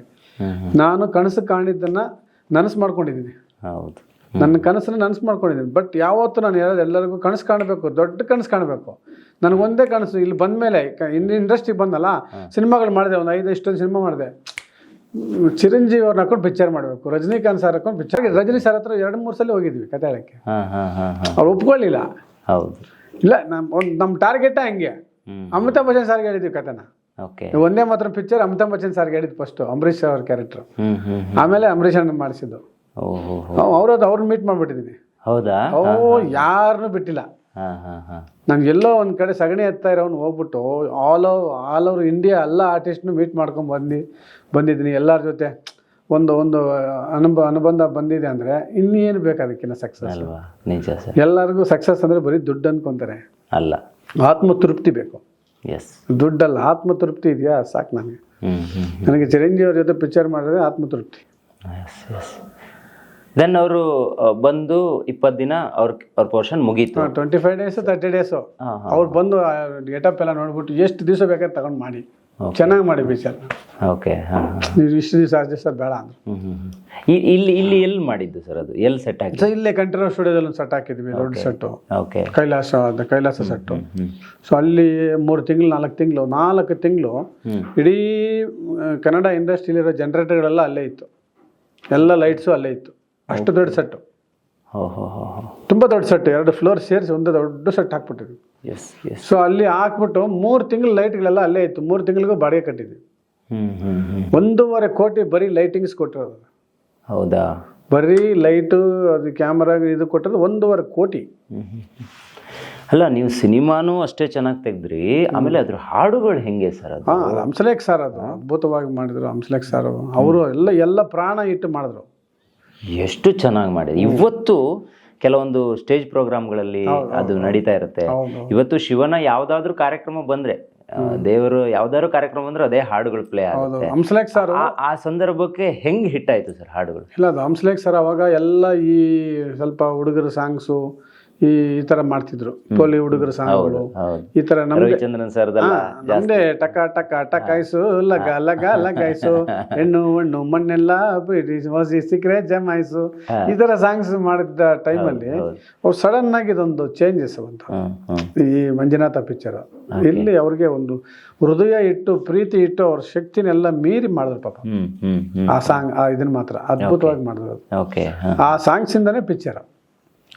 ನಾನು ಕನಸು ಕಾಣಿದ್ದನ್ನು ನನಸು ಮಾಡ್ಕೊಂಡಿದ್ದೀನಿ. ಹೌದು. ನನ್ನ ಕನಸನ್ನು ನನಸು ಮಾಡ್ಕೊಂಡಿದ್ದೀನಿ. ಬಟ್ ಯಾವತ್ತೂ ನಾನು ಹೇಳೋದು ಎಲ್ಲರಿಗೂ ಕನಸು ಕಾಣಬೇಕು ದೊಡ್ಡ ಕನಸು ಕಾಣಬೇಕು. ನನಗೊಂದೇ ಕನಸು ಇಲ್ಲಿ ಬಂದಮೇಲೆ ಇನ್ನು ಇಂಡಸ್ಟ್ರಿ ಬಂದಲ್ಲ ಸಿನಿಮಾಗಳು ಮಾಡಿದೆ ಒಂದು ಐದು ಇಷ್ಟೊಂದು ಸಿನಿಮಾ ಮಾಡಿದೆ. ಚಿರಂಜೀವಿ ಅವ್ರನ್ನ ಹಾಕೊಂಡು ಪಿಕ್ಚರ್ ಮಾಡಬೇಕು ರಜನಿಕಾಂತ್ ಸರ್ ಹಾಕೊಂಡು ಪಿಕ್ಚರ್ ರಜನಿ ಸರ್ ಹತ್ರ ಎರಡು ಮೂರು ಸಲ ಹೋಗಿದ್ವಿ ಕತೆ ಹೇಳಕ್ಕೆ. ಅವ್ರು ಒಪ್ಕೊಳ್ಳಿಲ್ಲ. ಹೌದು. ಇಲ್ಲ ನಮ್ಮ ಒಂದು ನಮ್ಮ ಟಾರ್ಗೆಟೇ ಹಂಗೆ. ಅಮಿತಾಬ್ ಬಚ್ಚನ್ ಸರ್ಗೆ ಹೇಳಿದ್ವಿ ಕತೆನ. ಒಂದೇ ಮಾತ್ರ ಪಿಕ್ಚರ್ ಅಮಿತಾಬ್ ಬಚ್ಚನ್ ಸರ್ಗೆ ಹೇಳಿದ್ ಫಸ್ಟ್ ಅಂಬರೀಷ್ ಅವ್ರ ಕ್ಯಾರೆಕ್ಟರ್ ಆಮೇಲೆ ಅಂಬರೀಷ್ ಅಣ್ಣ ಮಾಡಿಸಿದ್ದು. ಓಹೋ ಅವ್ರದ್ದು ಅವ್ರನ್ನ ಮೀಟ್ ಮಾಡಿಬಿಟ್ಟಿದ್ದೀನಿ ಹೌದಾ? ಓ ಯಾರನ್ನೂ ಬಿಟ್ಟಿಲ್ಲ. ನಂಗೆ ಎಲ್ಲೋ ಒಂದು ಕಡೆ ಸಗಣಿ ಎತ್ತಾ ಇರೋನು ಹೋಗ್ಬಿಟ್ಟು ಆಲ್ ಓವ್ ಆಲ್ ಓವರ್ ಇಂಡಿಯಾ ಎಲ್ಲ ಆರ್ಟಿಸ್ಟ್ನು ಮೀಟ್ ಮಾಡ್ಕೊಂಡು ಬಂದು ಬಂದಿದ್ದೀನಿ. ಎಲ್ಲರ ಜೊತೆ ಒಂದು ಒಂದು ಅನುಬ ಅನುಬಂಧ ಬಂದಿದೆ ಅಂದರೆ ಇನ್ನೇನು ಬೇಕು ಅದಕ್ಕಿಂತ ಸಕ್ಸಸ್ ಅಲ್ವಾ? ನಿಜ ಸರ್. ಎಲ್ಲರಿಗೂ ಸಕ್ಸಸ್ ಅಂದರೆ ಬರೀ ದುಡ್ಡು ಅನ್ಕೊಂತಾರೆ. ಅಲ್ಲ. ಆತ್ಮತೃಪ್ತಿ ಬೇಕು. ಎಸ್ ದುಡ್ಡಲ್ಲ ಆತ್ಮತೃಪ್ತಿ ಇದೆಯಾ? ಸಾಕು ನನಗೆ. ನನಗೆ ಚಿರಂಜೀವಿ ಅವ್ರ ಜೊತೆ ಪಿಕ್ಚರ್ ಮಾಡಿದ್ರೆ ಆತ್ಮತೃಪ್ತಿ. ಎಸ್ ಎಸ್ ದೆನ್ ಅವರು ಬಂದು ಇಪ್ಪತ್ತು ದಿನ ಅವ್ರ ಅವ್ರ ಪೋರ್ಷನ್ ಮುಗೀತು. Twenty five days thirty days ಅವ್ರು ಬಂದು ಗೆಟಪ್ ಎಲ್ಲ ನೋಡ್ಬಿಟ್ಟು ಎಷ್ಟು ದಿವಸ ಬೇಕಾದ್ರೆ ತಗೊಂಡು ಮಾಡಿ. ಚೆನ್ನಾಗಿ ಮಾಡಿ ಪಿಕ್ಚರ್ ಓಕೆ ನೀವು ಇಷ್ಟು ದಿವಸ ಅಷ್ಟು ದಿವಸ ಬೇಡ ಅಂದ್ರೆ. ಇಲ್ಲಿ ಇಲ್ಲಿ ಎಲ್ಲಿ ಮಾಡಿದ್ದು ಸರ್ ಅದು? ಎಲ್ಲಿ ಸೆಟ್ ಆಗಿ ಸರ್ ಇಲ್ಲೇ ಕಂಟಿನ್ಯೂ ಸ್ಟುಡಿಯೋದಲ್ಲಿ ಒಂದು ಸೆಟ್ ಹಾಕಿದ್ವಿ ದೊಡ್ಡ set okay Kailasa Kailasa set so ಅಲ್ಲಿ ಮೂರು ತಿಂಗಳು ನಾಲ್ಕು ತಿಂಗಳು ನಾಲ್ಕು ತಿಂಗಳು ಇಡೀ ಕನ್ನಡ ಇಂಡಸ್ಟ್ರಿಲಿರೋ ಜನರೇಟರ್ಗಳೆಲ್ಲ ಅಲ್ಲೇ ಇತ್ತು. ಎಲ್ಲ ಲೈಟ್ಸು ಅಲ್ಲೇ ಇತ್ತು. ಅಷ್ಟು ದೊಡ್ಡ ಸೆಟ್ಟು ಹೋ ಹೋ ಹೋ ಹೋ. ತುಂಬ ದೊಡ್ಡ ಸೆಟ್ ಎರಡು ಫ್ಲೋರ್ ಸೇರಿಸಿ ಒಂದು ದೊಡ್ಡ ಸೆಟ್ ಹಾಕ್ಬಿಟ್ಟಿದ್ವಿ. ಎಸ್ ಎಸ್ ಸೊ ಅಲ್ಲಿ ಹಾಕ್ಬಿಟ್ಟು ಮೂರು ತಿಂಗಳು ಲೈಟ್ಗಳೆಲ್ಲ ಅಲ್ಲೇ ಇತ್ತು. ಮೂರು ತಿಂಗಳಿಗೂ ಬಾಡಿಗೆ ಕಟ್ಟಿದ್ವಿ. ಒಂದೂವರೆ ಕೋಟಿ ಬರೀ ಲೈಟಿಂಗ್ಸ್ ಕೊಟ್ಟಿರೋದು. ಹೌದಾ? ಬರೀ ಲೈಟು ಅದು ಕ್ಯಾಮ್ರಾ ಇದು ಕೊಟ್ಟಿರೋದು ಒಂದೂವರೆ ಕೋಟಿ. ಅಲ್ಲ ನೀವು ಸಿನಿಮಾನೂ ಅಷ್ಟೇ ಚೆನ್ನಾಗಿ ತೆಗೆದ್ರಿ. ಆಮೇಲೆ ಅದ್ರ ಹಾಡುಗಳು ಹೆಂಗೆ ಸರ್ ಅದು? ಹಾಂ ಅದು ಹಂಸಲೇಖ್ ಸರ್ ಅದು. ಅದ್ಭುತವಾಗಿ ಮಾಡಿದ್ರು ಹಂಸಲೇಖ್ ಸರ್ ಅವರು ಎಲ್ಲ ಎಲ್ಲ ಪ್ರಾಣ ಇಟ್ಟು ಮಾಡಿದ್ರು. ಎಷ್ಟು ಚೆನ್ನಾಗಿ ಮಾಡಿದೆ. ಇವತ್ತು ಕೆಲವೊಂದು ಸ್ಟೇಜ್ ಪ್ರೋಗ್ರಾಮ್ಗಳಲ್ಲಿ ಅದು ನಡೀತಾ ಇರುತ್ತೆ. ಇವತ್ತು ಶಿವನ ಯಾವ್ದಾದ್ರು ಕಾರ್ಯಕ್ರಮ ಬಂದ್ರೆ ದೇವರು ಯಾವ್ದಾದ್ರು ಕಾರ್ಯಕ್ರಮ ಬಂದ್ರೆ ಅದೇ ಹಾಡುಗಳು ಪ್ಲೇ ಆಗುತ್ತೆ. ಹಂಸಲೇಖ್ ಸರ್ ಆ- ಆ ಸಂದರ್ಭಕ್ಕೆ ಹೆಂಗ್ ಹಿಟ್ ಆಯ್ತು ಸರ್ ಹಾಡುಗಳು? ಇಲ್ಲ ಅದು ಹಂಸಲೇಖ್ ಸರ್ ಅವಾಗ ಎಲ್ಲ ಈ ಸ್ವಲ್ಪ ಹುಡುಗರ ಸಾಂಗ್ಸು ಈ ಈ ತರ ಮಾಡ್ತಿದ್ರು. ಪೋಲಿ ಹುಡುಗರ ಸಾಂಗ್ಗಳು. ಈ ತರ ನಮ್ದೇ ಟಕ ಟಕ ಟಕಾಯ್ಸು ಲಗ ಲಗ ಲಗಾಯ್ಸು *laughs* ಹೆಣ್ಣು ಹಣ್ಣು ಮಣ್ಣೆಲ್ಲ ಹೊಸಿ ಸಿಕ್ಕರೆ ಜಮಾಯಿಸು ಈ ತರ ಸಾಂಗ್ಸ್ ಮಾಡಿದ್ದ ಟೈಮಲ್ಲಿ. ಅವ್ರು ಸಡನ್ ಆಗಿ ಇದೊಂದು ಚೇಂಜಸ್ ಅಂತ ಈ ಮಂಜುನಾಥ ಪಿಕ್ಚರ್ ಇಲ್ಲಿ ಅವ್ರಿಗೆ ಒಂದು ಹೃದಯ ಇಟ್ಟು ಪ್ರೀತಿ ಇಟ್ಟು ಅವ್ರ ಶಕ್ತಿನೆಲ್ಲ ಮೀರಿ ಮಾಡಿದ್ರು ಪಾಪ. ಆ ಸಾಂಗ್ ಆ ಇದನ್ನ ಮಾತ್ರ ಅದ್ಭುತವಾಗಿ ಮಾಡಿದ್ರು ಆ ಸಾಂಗ್ಸ್ ಇಂದಾನೆ ಪಿಕ್ಚರ್.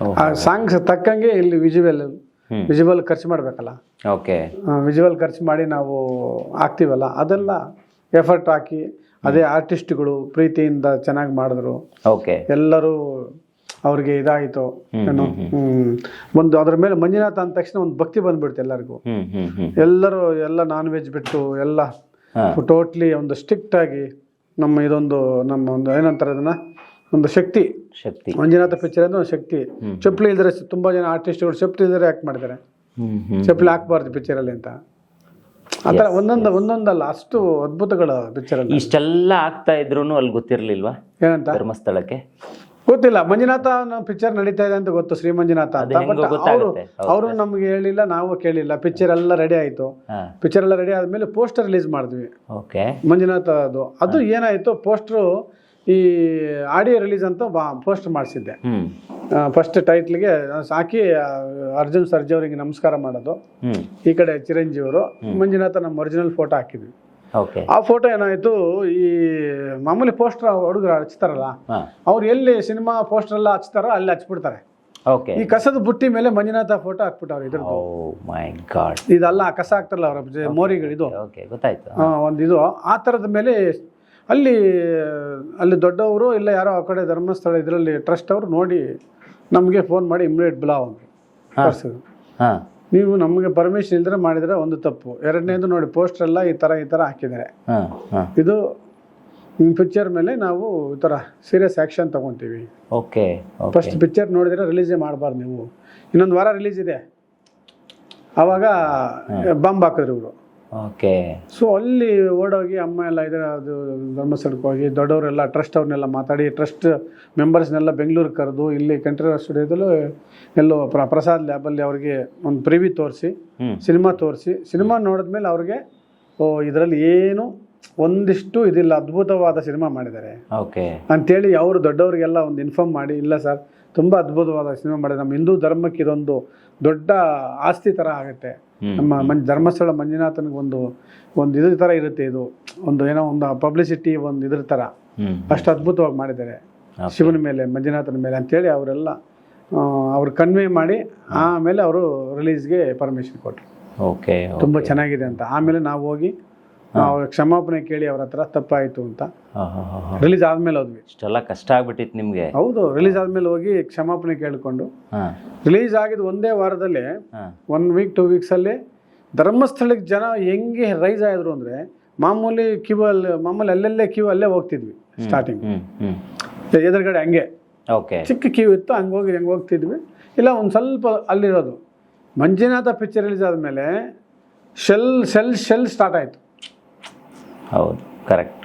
ಆ ಸಾಂಗ್ಸ್ ತಕ್ಕಂಗೆ ಇಲ್ಲಿ ವಿಜುವಲ್ ವಿಜುವಲ್ ಖರ್ಚು ಮಾಡಬೇಕಲ್ಲ? ಓಕೆ. ವಿಜುವಲ್ ಖರ್ಚು ಮಾಡಿ ನಾವು ಹಾಕ್ತೀವಲ್ಲ ಅದೆಲ್ಲ ಎಫರ್ಟ್ ಹಾಕಿ ಅದೇ ಆರ್ಟಿಸ್ಟ್ಗಳು ಪ್ರೀತಿಯಿಂದ ಚೆನ್ನಾಗಿ ಮಾಡಿದ್ರು. ಓಕೆ. ಎಲ್ಲರೂ ಅವ್ರಿಗೆ ಇದಾಯಿತು. ಏನು. ಒಂದು ಅದ್ರ ಮೇಲೆ ಮಂಜುನಾಥ ಅಂದ ತಕ್ಷಣ ಒಂದು ಭಕ್ತಿ ಬಂದ್ಬಿಡ್ತು ಎಲ್ಲರಿಗೂ. ಎಲ್ಲರೂ ಎಲ್ಲ ನಾನ್ ವೆಜ್ ಬಿಟ್ಟು ಎಲ್ಲ. ಟೋಟ್ಲಿ ಒಂದು ಸ್ಟ್ರಿಕ್ಟ್ ಆಗಿ ನಮ್ಮ ಇದೊಂದು ನಮ್ಮ ಒಂದು ಏನಂತಾರೆ ಅದನ್ನ? ಒಂದು ಶಕ್ತಿ. ಶಕ್ತಿ. ಮಂಜುನಾಥ ಪಿಕ್ಚರ್ ಅಂದ್ರೆ ಒಂದು ಶಕ್ತಿ. ಚಪ್ಪಲಿ ಇಲ್ದರೆ ತುಂಬಾ ಜನ ಆರ್ಟಿಸ್ಟ್ಗಳು ಚಪ್ಪಲಿ ಇಲ್ದರೆ ಆಕ್ಟ್ ಮಾಡಿದ್ದಾರೆ? ಚಪ್ಪಲಿ ಹಾಕ್ಬಾರ್ದು ಪಿಕ್ಚರಲ್ಲಿ ಅಂತ. ಆತರ ಒಂದೊಂದು ಒಂದೊಂದಲ್ಲ ಅಷ್ಟು ಅದ್ಭುತಗಳ ಪಿಕ್ಚರಲ್ಲಿ ಇಷ್ಟೆಲ್ಲ ಆಗ್ತಾ ಇದ್ರು ಅಲ್ಲಿ ಗೊತ್ತಿರ್ಲಿಲ್ವಾ? ಏನಂತ? ಧರ್ಮಸ್ಥಳಕ್ಕೆ. ಗೊತ್ತಿಲ್ಲ. ಮಂಜುನಾಥ ಪಿಕ್ಚರ್ ನಡೀತಾ ಇದೆ ಅಂತ ಗೊತ್ತು ಶ್ರೀ ಮಂಜುನಾಥ ಅಂತ ಬಟ್ ಅವರು. ಅವರು ನಮ್ಗೆ ಹೇಳಿಲ್ಲ ನಾವು ಕೇಳಿಲ್ಲ. ಪಿಕ್ಚರ್ ಎಲ್ಲ ರೆಡಿ ಆಯ್ತು. ಪಿಕ್ಚರ್ ಎಲ್ಲ ರೆಡಿ ಆದ್ಮೇಲೆ ಪೋಸ್ಟರ್ ರಿಲೀಸ್ ಮಾಡಿದ್ವಿ. ಮಂಜುನಾಥ ಅದು ಅದು ಏನಾಯ್ತು? ಪೋಸ್ಟರ್ ಈ ಆಡಿಯೋ ರಿಲೀಸ್ ಅಂತ ಪೋಸ್ಟ್ ಮಾಡಿಸಿದ್ದೆ. ಫಸ್ಟ್ ಟೈಟ್ಲ್ಗೆ ಸಾಕಿ ಅರ್ಜುನ್ ಸರ್ಜಿ ಅವರಿಗೆ ನಮಸ್ಕಾರ ಮಾಡೋದು. ಈ ಕಡೆ ಚಿರಂಜೀವರು ಮಂಜುನಾಥ ನಮ್ಮ ಒರಿಜಿನಲ್ ಫೋಟೋ ಹಾಕಿದ್ವಿ. ಆ ಫೋಟೋ ಏನಾಯ್ತು ಈ ಮಾಮೂಲಿ ಪೋಸ್ಟರ್ ಹುಡುಗರು ಹಚ್ತಾರಲ್ಲ ಅವ್ರು ಎಲ್ಲಿ ಸಿನಿಮಾ ಪೋಸ್ಟರ್ ಎಲ್ಲ ಹಚ್ತಾರೋ ಅಲ್ಲಿ ಹಚ್ಬಿಡ್ತಾರೆ. ಓಕೆ. ಈ ಕಸದ ಬುಟ್ಟಿ ಮೇಲೆ ಮಂಜುನಾಥ ಫೋಟೋ ಹಾಕ್ಬಿಟ್ಟವ್ರು ಇದ್ರದ್ದು. Oh my god. ಇದಲ್ಲ ಕಸ ಹಾಕ್ತಾರಲ್ಲ ಅವ್ರ ಮೋರಿಗಳು ಇದು ಒಂದು ಇದು ಆ ಥರದ ಮೇಲೆ ಅಲ್ಲಿ ಅಲ್ಲಿ ದೊಡ್ಡವರು ಇಲ್ಲ ಯಾರೋ ಆ ಕಡೆ ಧರ್ಮಸ್ಥಳ ಇದರಲ್ಲಿ ಟ್ರಸ್ಟ್ ಅವರು ನೋಡಿ ನಮಗೆ ಫೋನ್ ಮಾಡಿ ಇಮ್ಮಿಡಿಯೇಟ್ ಬ್ಲಾವ್ ಅಂದರು ನೀವು ನಮಗೆ ಪರ್ಮಿಷನ್ ಇಲ್ಲದ್ರೆ ಮಾಡಿದರೆ ಒಂದು ತಪ್ಪು. ಎರಡನೇದು ನೋಡಿ ಪೋಸ್ಟರ್ ಎಲ್ಲ ಈ ಥರ ಈ ಥರ ಹಾಕಿದ್ದಾರೆ. ಇದು ನಿಮ್ಮ ಪಿಕ್ಚರ್ ಮೇಲೆ ನಾವು ಈ ಥರ serious action ತೊಗೊತೀವಿ. Okay okay. First picture ನೋಡಿದ್ರೆ ರಿಲೀಸೇ ಮಾಡಬಾರ್ದು ನೀವು. ಇನ್ನೊಂದು ವಾರ ರಿಲೀಸ್ ಇದೆ. ಆವಾಗ ಬಾಂಬ್ ಹಾಕಿದ್ರು ಇವರು. ಓಕೆ. ಸೊ ಅಲ್ಲಿ ಓಡೋಗಿ ಅಮ್ಮ ಎಲ್ಲ ಇದ್ರೆ ಅದು ಧರ್ಮಸ್ಥಳಕ್ಕೆ ಹೋಗಿ ದೊಡ್ಡವರೆಲ್ಲ ಟ್ರಸ್ಟ್ ಅವ್ರನ್ನೆಲ್ಲ ಮಾತಾಡಿ ಟ್ರಸ್ಟ್ ಮೆಂಬರ್ಸ್ನೆಲ್ಲ ಬೆಂಗಳೂರಿಗೆ ಕರೆದು ಇಲ್ಲಿ ಕಂಠೀರವ ಸ್ಟುಡಿಯೋದಲ್ಲೂ ಎಲ್ಲೋ ಪ್ರ ಪ್ರಸಾದ್ ಲ್ಯಾಬಲ್ಲಿ ಅವ್ರಿಗೆ ಒಂದು ಪ್ರಿವಿ ತೋರಿಸಿ ಸಿನಿಮಾ ತೋರಿಸಿ ಸಿನಿಮಾ ನೋಡಿದ್ಮೇಲೆ ಅವ್ರಿಗೆ ಓ ಇದರಲ್ಲಿ ಏನು ಒಂದಿಷ್ಟು ಇದಿಲ್ಲ ಅದ್ಭುತವಾದ ಸಿನಿಮಾ ಮಾಡಿದ್ದಾರೆ. ಓಕೆ. ಅಂತೇಳಿ ಅವರು ದೊಡ್ಡವರಿಗೆಲ್ಲ ಒಂದು ಇನ್ಫಾರ್ಮ್ ಮಾಡಿ ಇಲ್ಲ ಸರ್ ತುಂಬ ಅದ್ಭುತವಾದ ಸಿನಿಮಾ ಮಾಡಿದೆ ನಮ್ಮ ಹಿಂದೂ ಧರ್ಮಕ್ಕೆ ಇದೊಂದು ದೊಡ್ಡ ಆಸ್ತಿ ಥರ ಆಗುತ್ತೆ. ನಮ್ಮ ಮಂಜ್ ಧರ್ಮಸ್ಥಳ ಮಂಜುನಾಥನಿಗೆ ಒಂದು ಒಂದು ಇದ್ರ ಥರ ಇರುತ್ತೆ ಇದು. ಒಂದು ಏನೋ ಒಂದು ಪಬ್ಲಿಸಿಟಿ ಒಂದು ಇದ್ರ ಥರ ಅಷ್ಟು ಅದ್ಭುತವಾಗಿ ಮಾಡಿದ್ದಾರೆ. ಶಿವನ ಮೇಲೆ ಮಂಜುನಾಥನ ಮೇಲೆ ಅಂತೇಳಿ ಅವರೆಲ್ಲ ಅವ್ರು ಕನ್ವೆ ಮಾಡಿ ಆಮೇಲೆ ಅವರು ರಿಲೀಸ್ಗೆ ಪರ್ಮಿಷನ್ ಕೊಟ್ಟರು ಓಕೆ ತುಂಬ ಚೆನ್ನಾಗಿದೆ ಅಂತ. ಆಮೇಲೆ ನಾವು ಹೋಗಿ ನಾವು ಕ್ಷಮಾಪಣೆ ಕೇಳಿ ಅವ್ರ ಹತ್ರ ತಪ್ಪಾಯಿತು ಅಂತ. ರಿಲೀಸ್ ಆದ್ಮೇಲೆ ಹೋದ್ವಿ. ಇಷ್ಟೆಲ್ಲ ಕಷ್ಟ ಆಗ್ಬಿಟ್ಟಿತ್ತು ನಿಮ್ಗೆ? ಹೌದು ರಿಲೀಸ್ ಆದ್ಮೇಲೆ ಹೋಗಿ ಕ್ಷಮಾಪಣೆ ಕೇಳಿಕೊಂಡು. ರಿಲೀಸ್ ಆಗಿದ ಒಂದೇ ವಾರದಲ್ಲಿ ಒನ್ ವೀಕ್ ಟೂ ವೀಕ್ಸಲ್ಲಿ ಧರ್ಮಸ್ಥಳಕ್ಕೆ ಜನ ಹೆಂಗೆ ರೈಸ್ ಆಯಿದ್ರು ಅಂದರೆ ಮಾಮೂಲಿ ಕ್ಯೂ ಅಲ್ಲಿ ಮಾಮೂಲಿ ಅಲ್ಲೆಲ್ಲೇ ಕ್ಯೂ ಅಲ್ಲೇ ಹೋಗ್ತಿದ್ವಿ ಸ್ಟಾರ್ಟಿಂಗ್ ಎದುರುಗಡೆ ಹಂಗೆ. ಓಕೆ ಚಿಕ್ಕ ಕ್ಯೂ ಇತ್ತು ಹಂಗೆ ಹೋಗಿ ಹೆಂಗೆ ಹೋಗ್ತಿದ್ವಿ. ಇಲ್ಲ ಒಂದು ಸ್ವಲ್ಪ ಅಲ್ಲಿರೋದು. ಮಂಜುನಾಥ ಪಿಕ್ಚರ್ ರಿಲೀಸ್ ಆದಮೇಲೆ ಶೆಲ್ ಶೆಲ್ ಶೆಲ್ ಸ್ಟಾರ್ಟ್ ಆಯಿತು. ಹೌದು ಕರೆಕ್ಟ್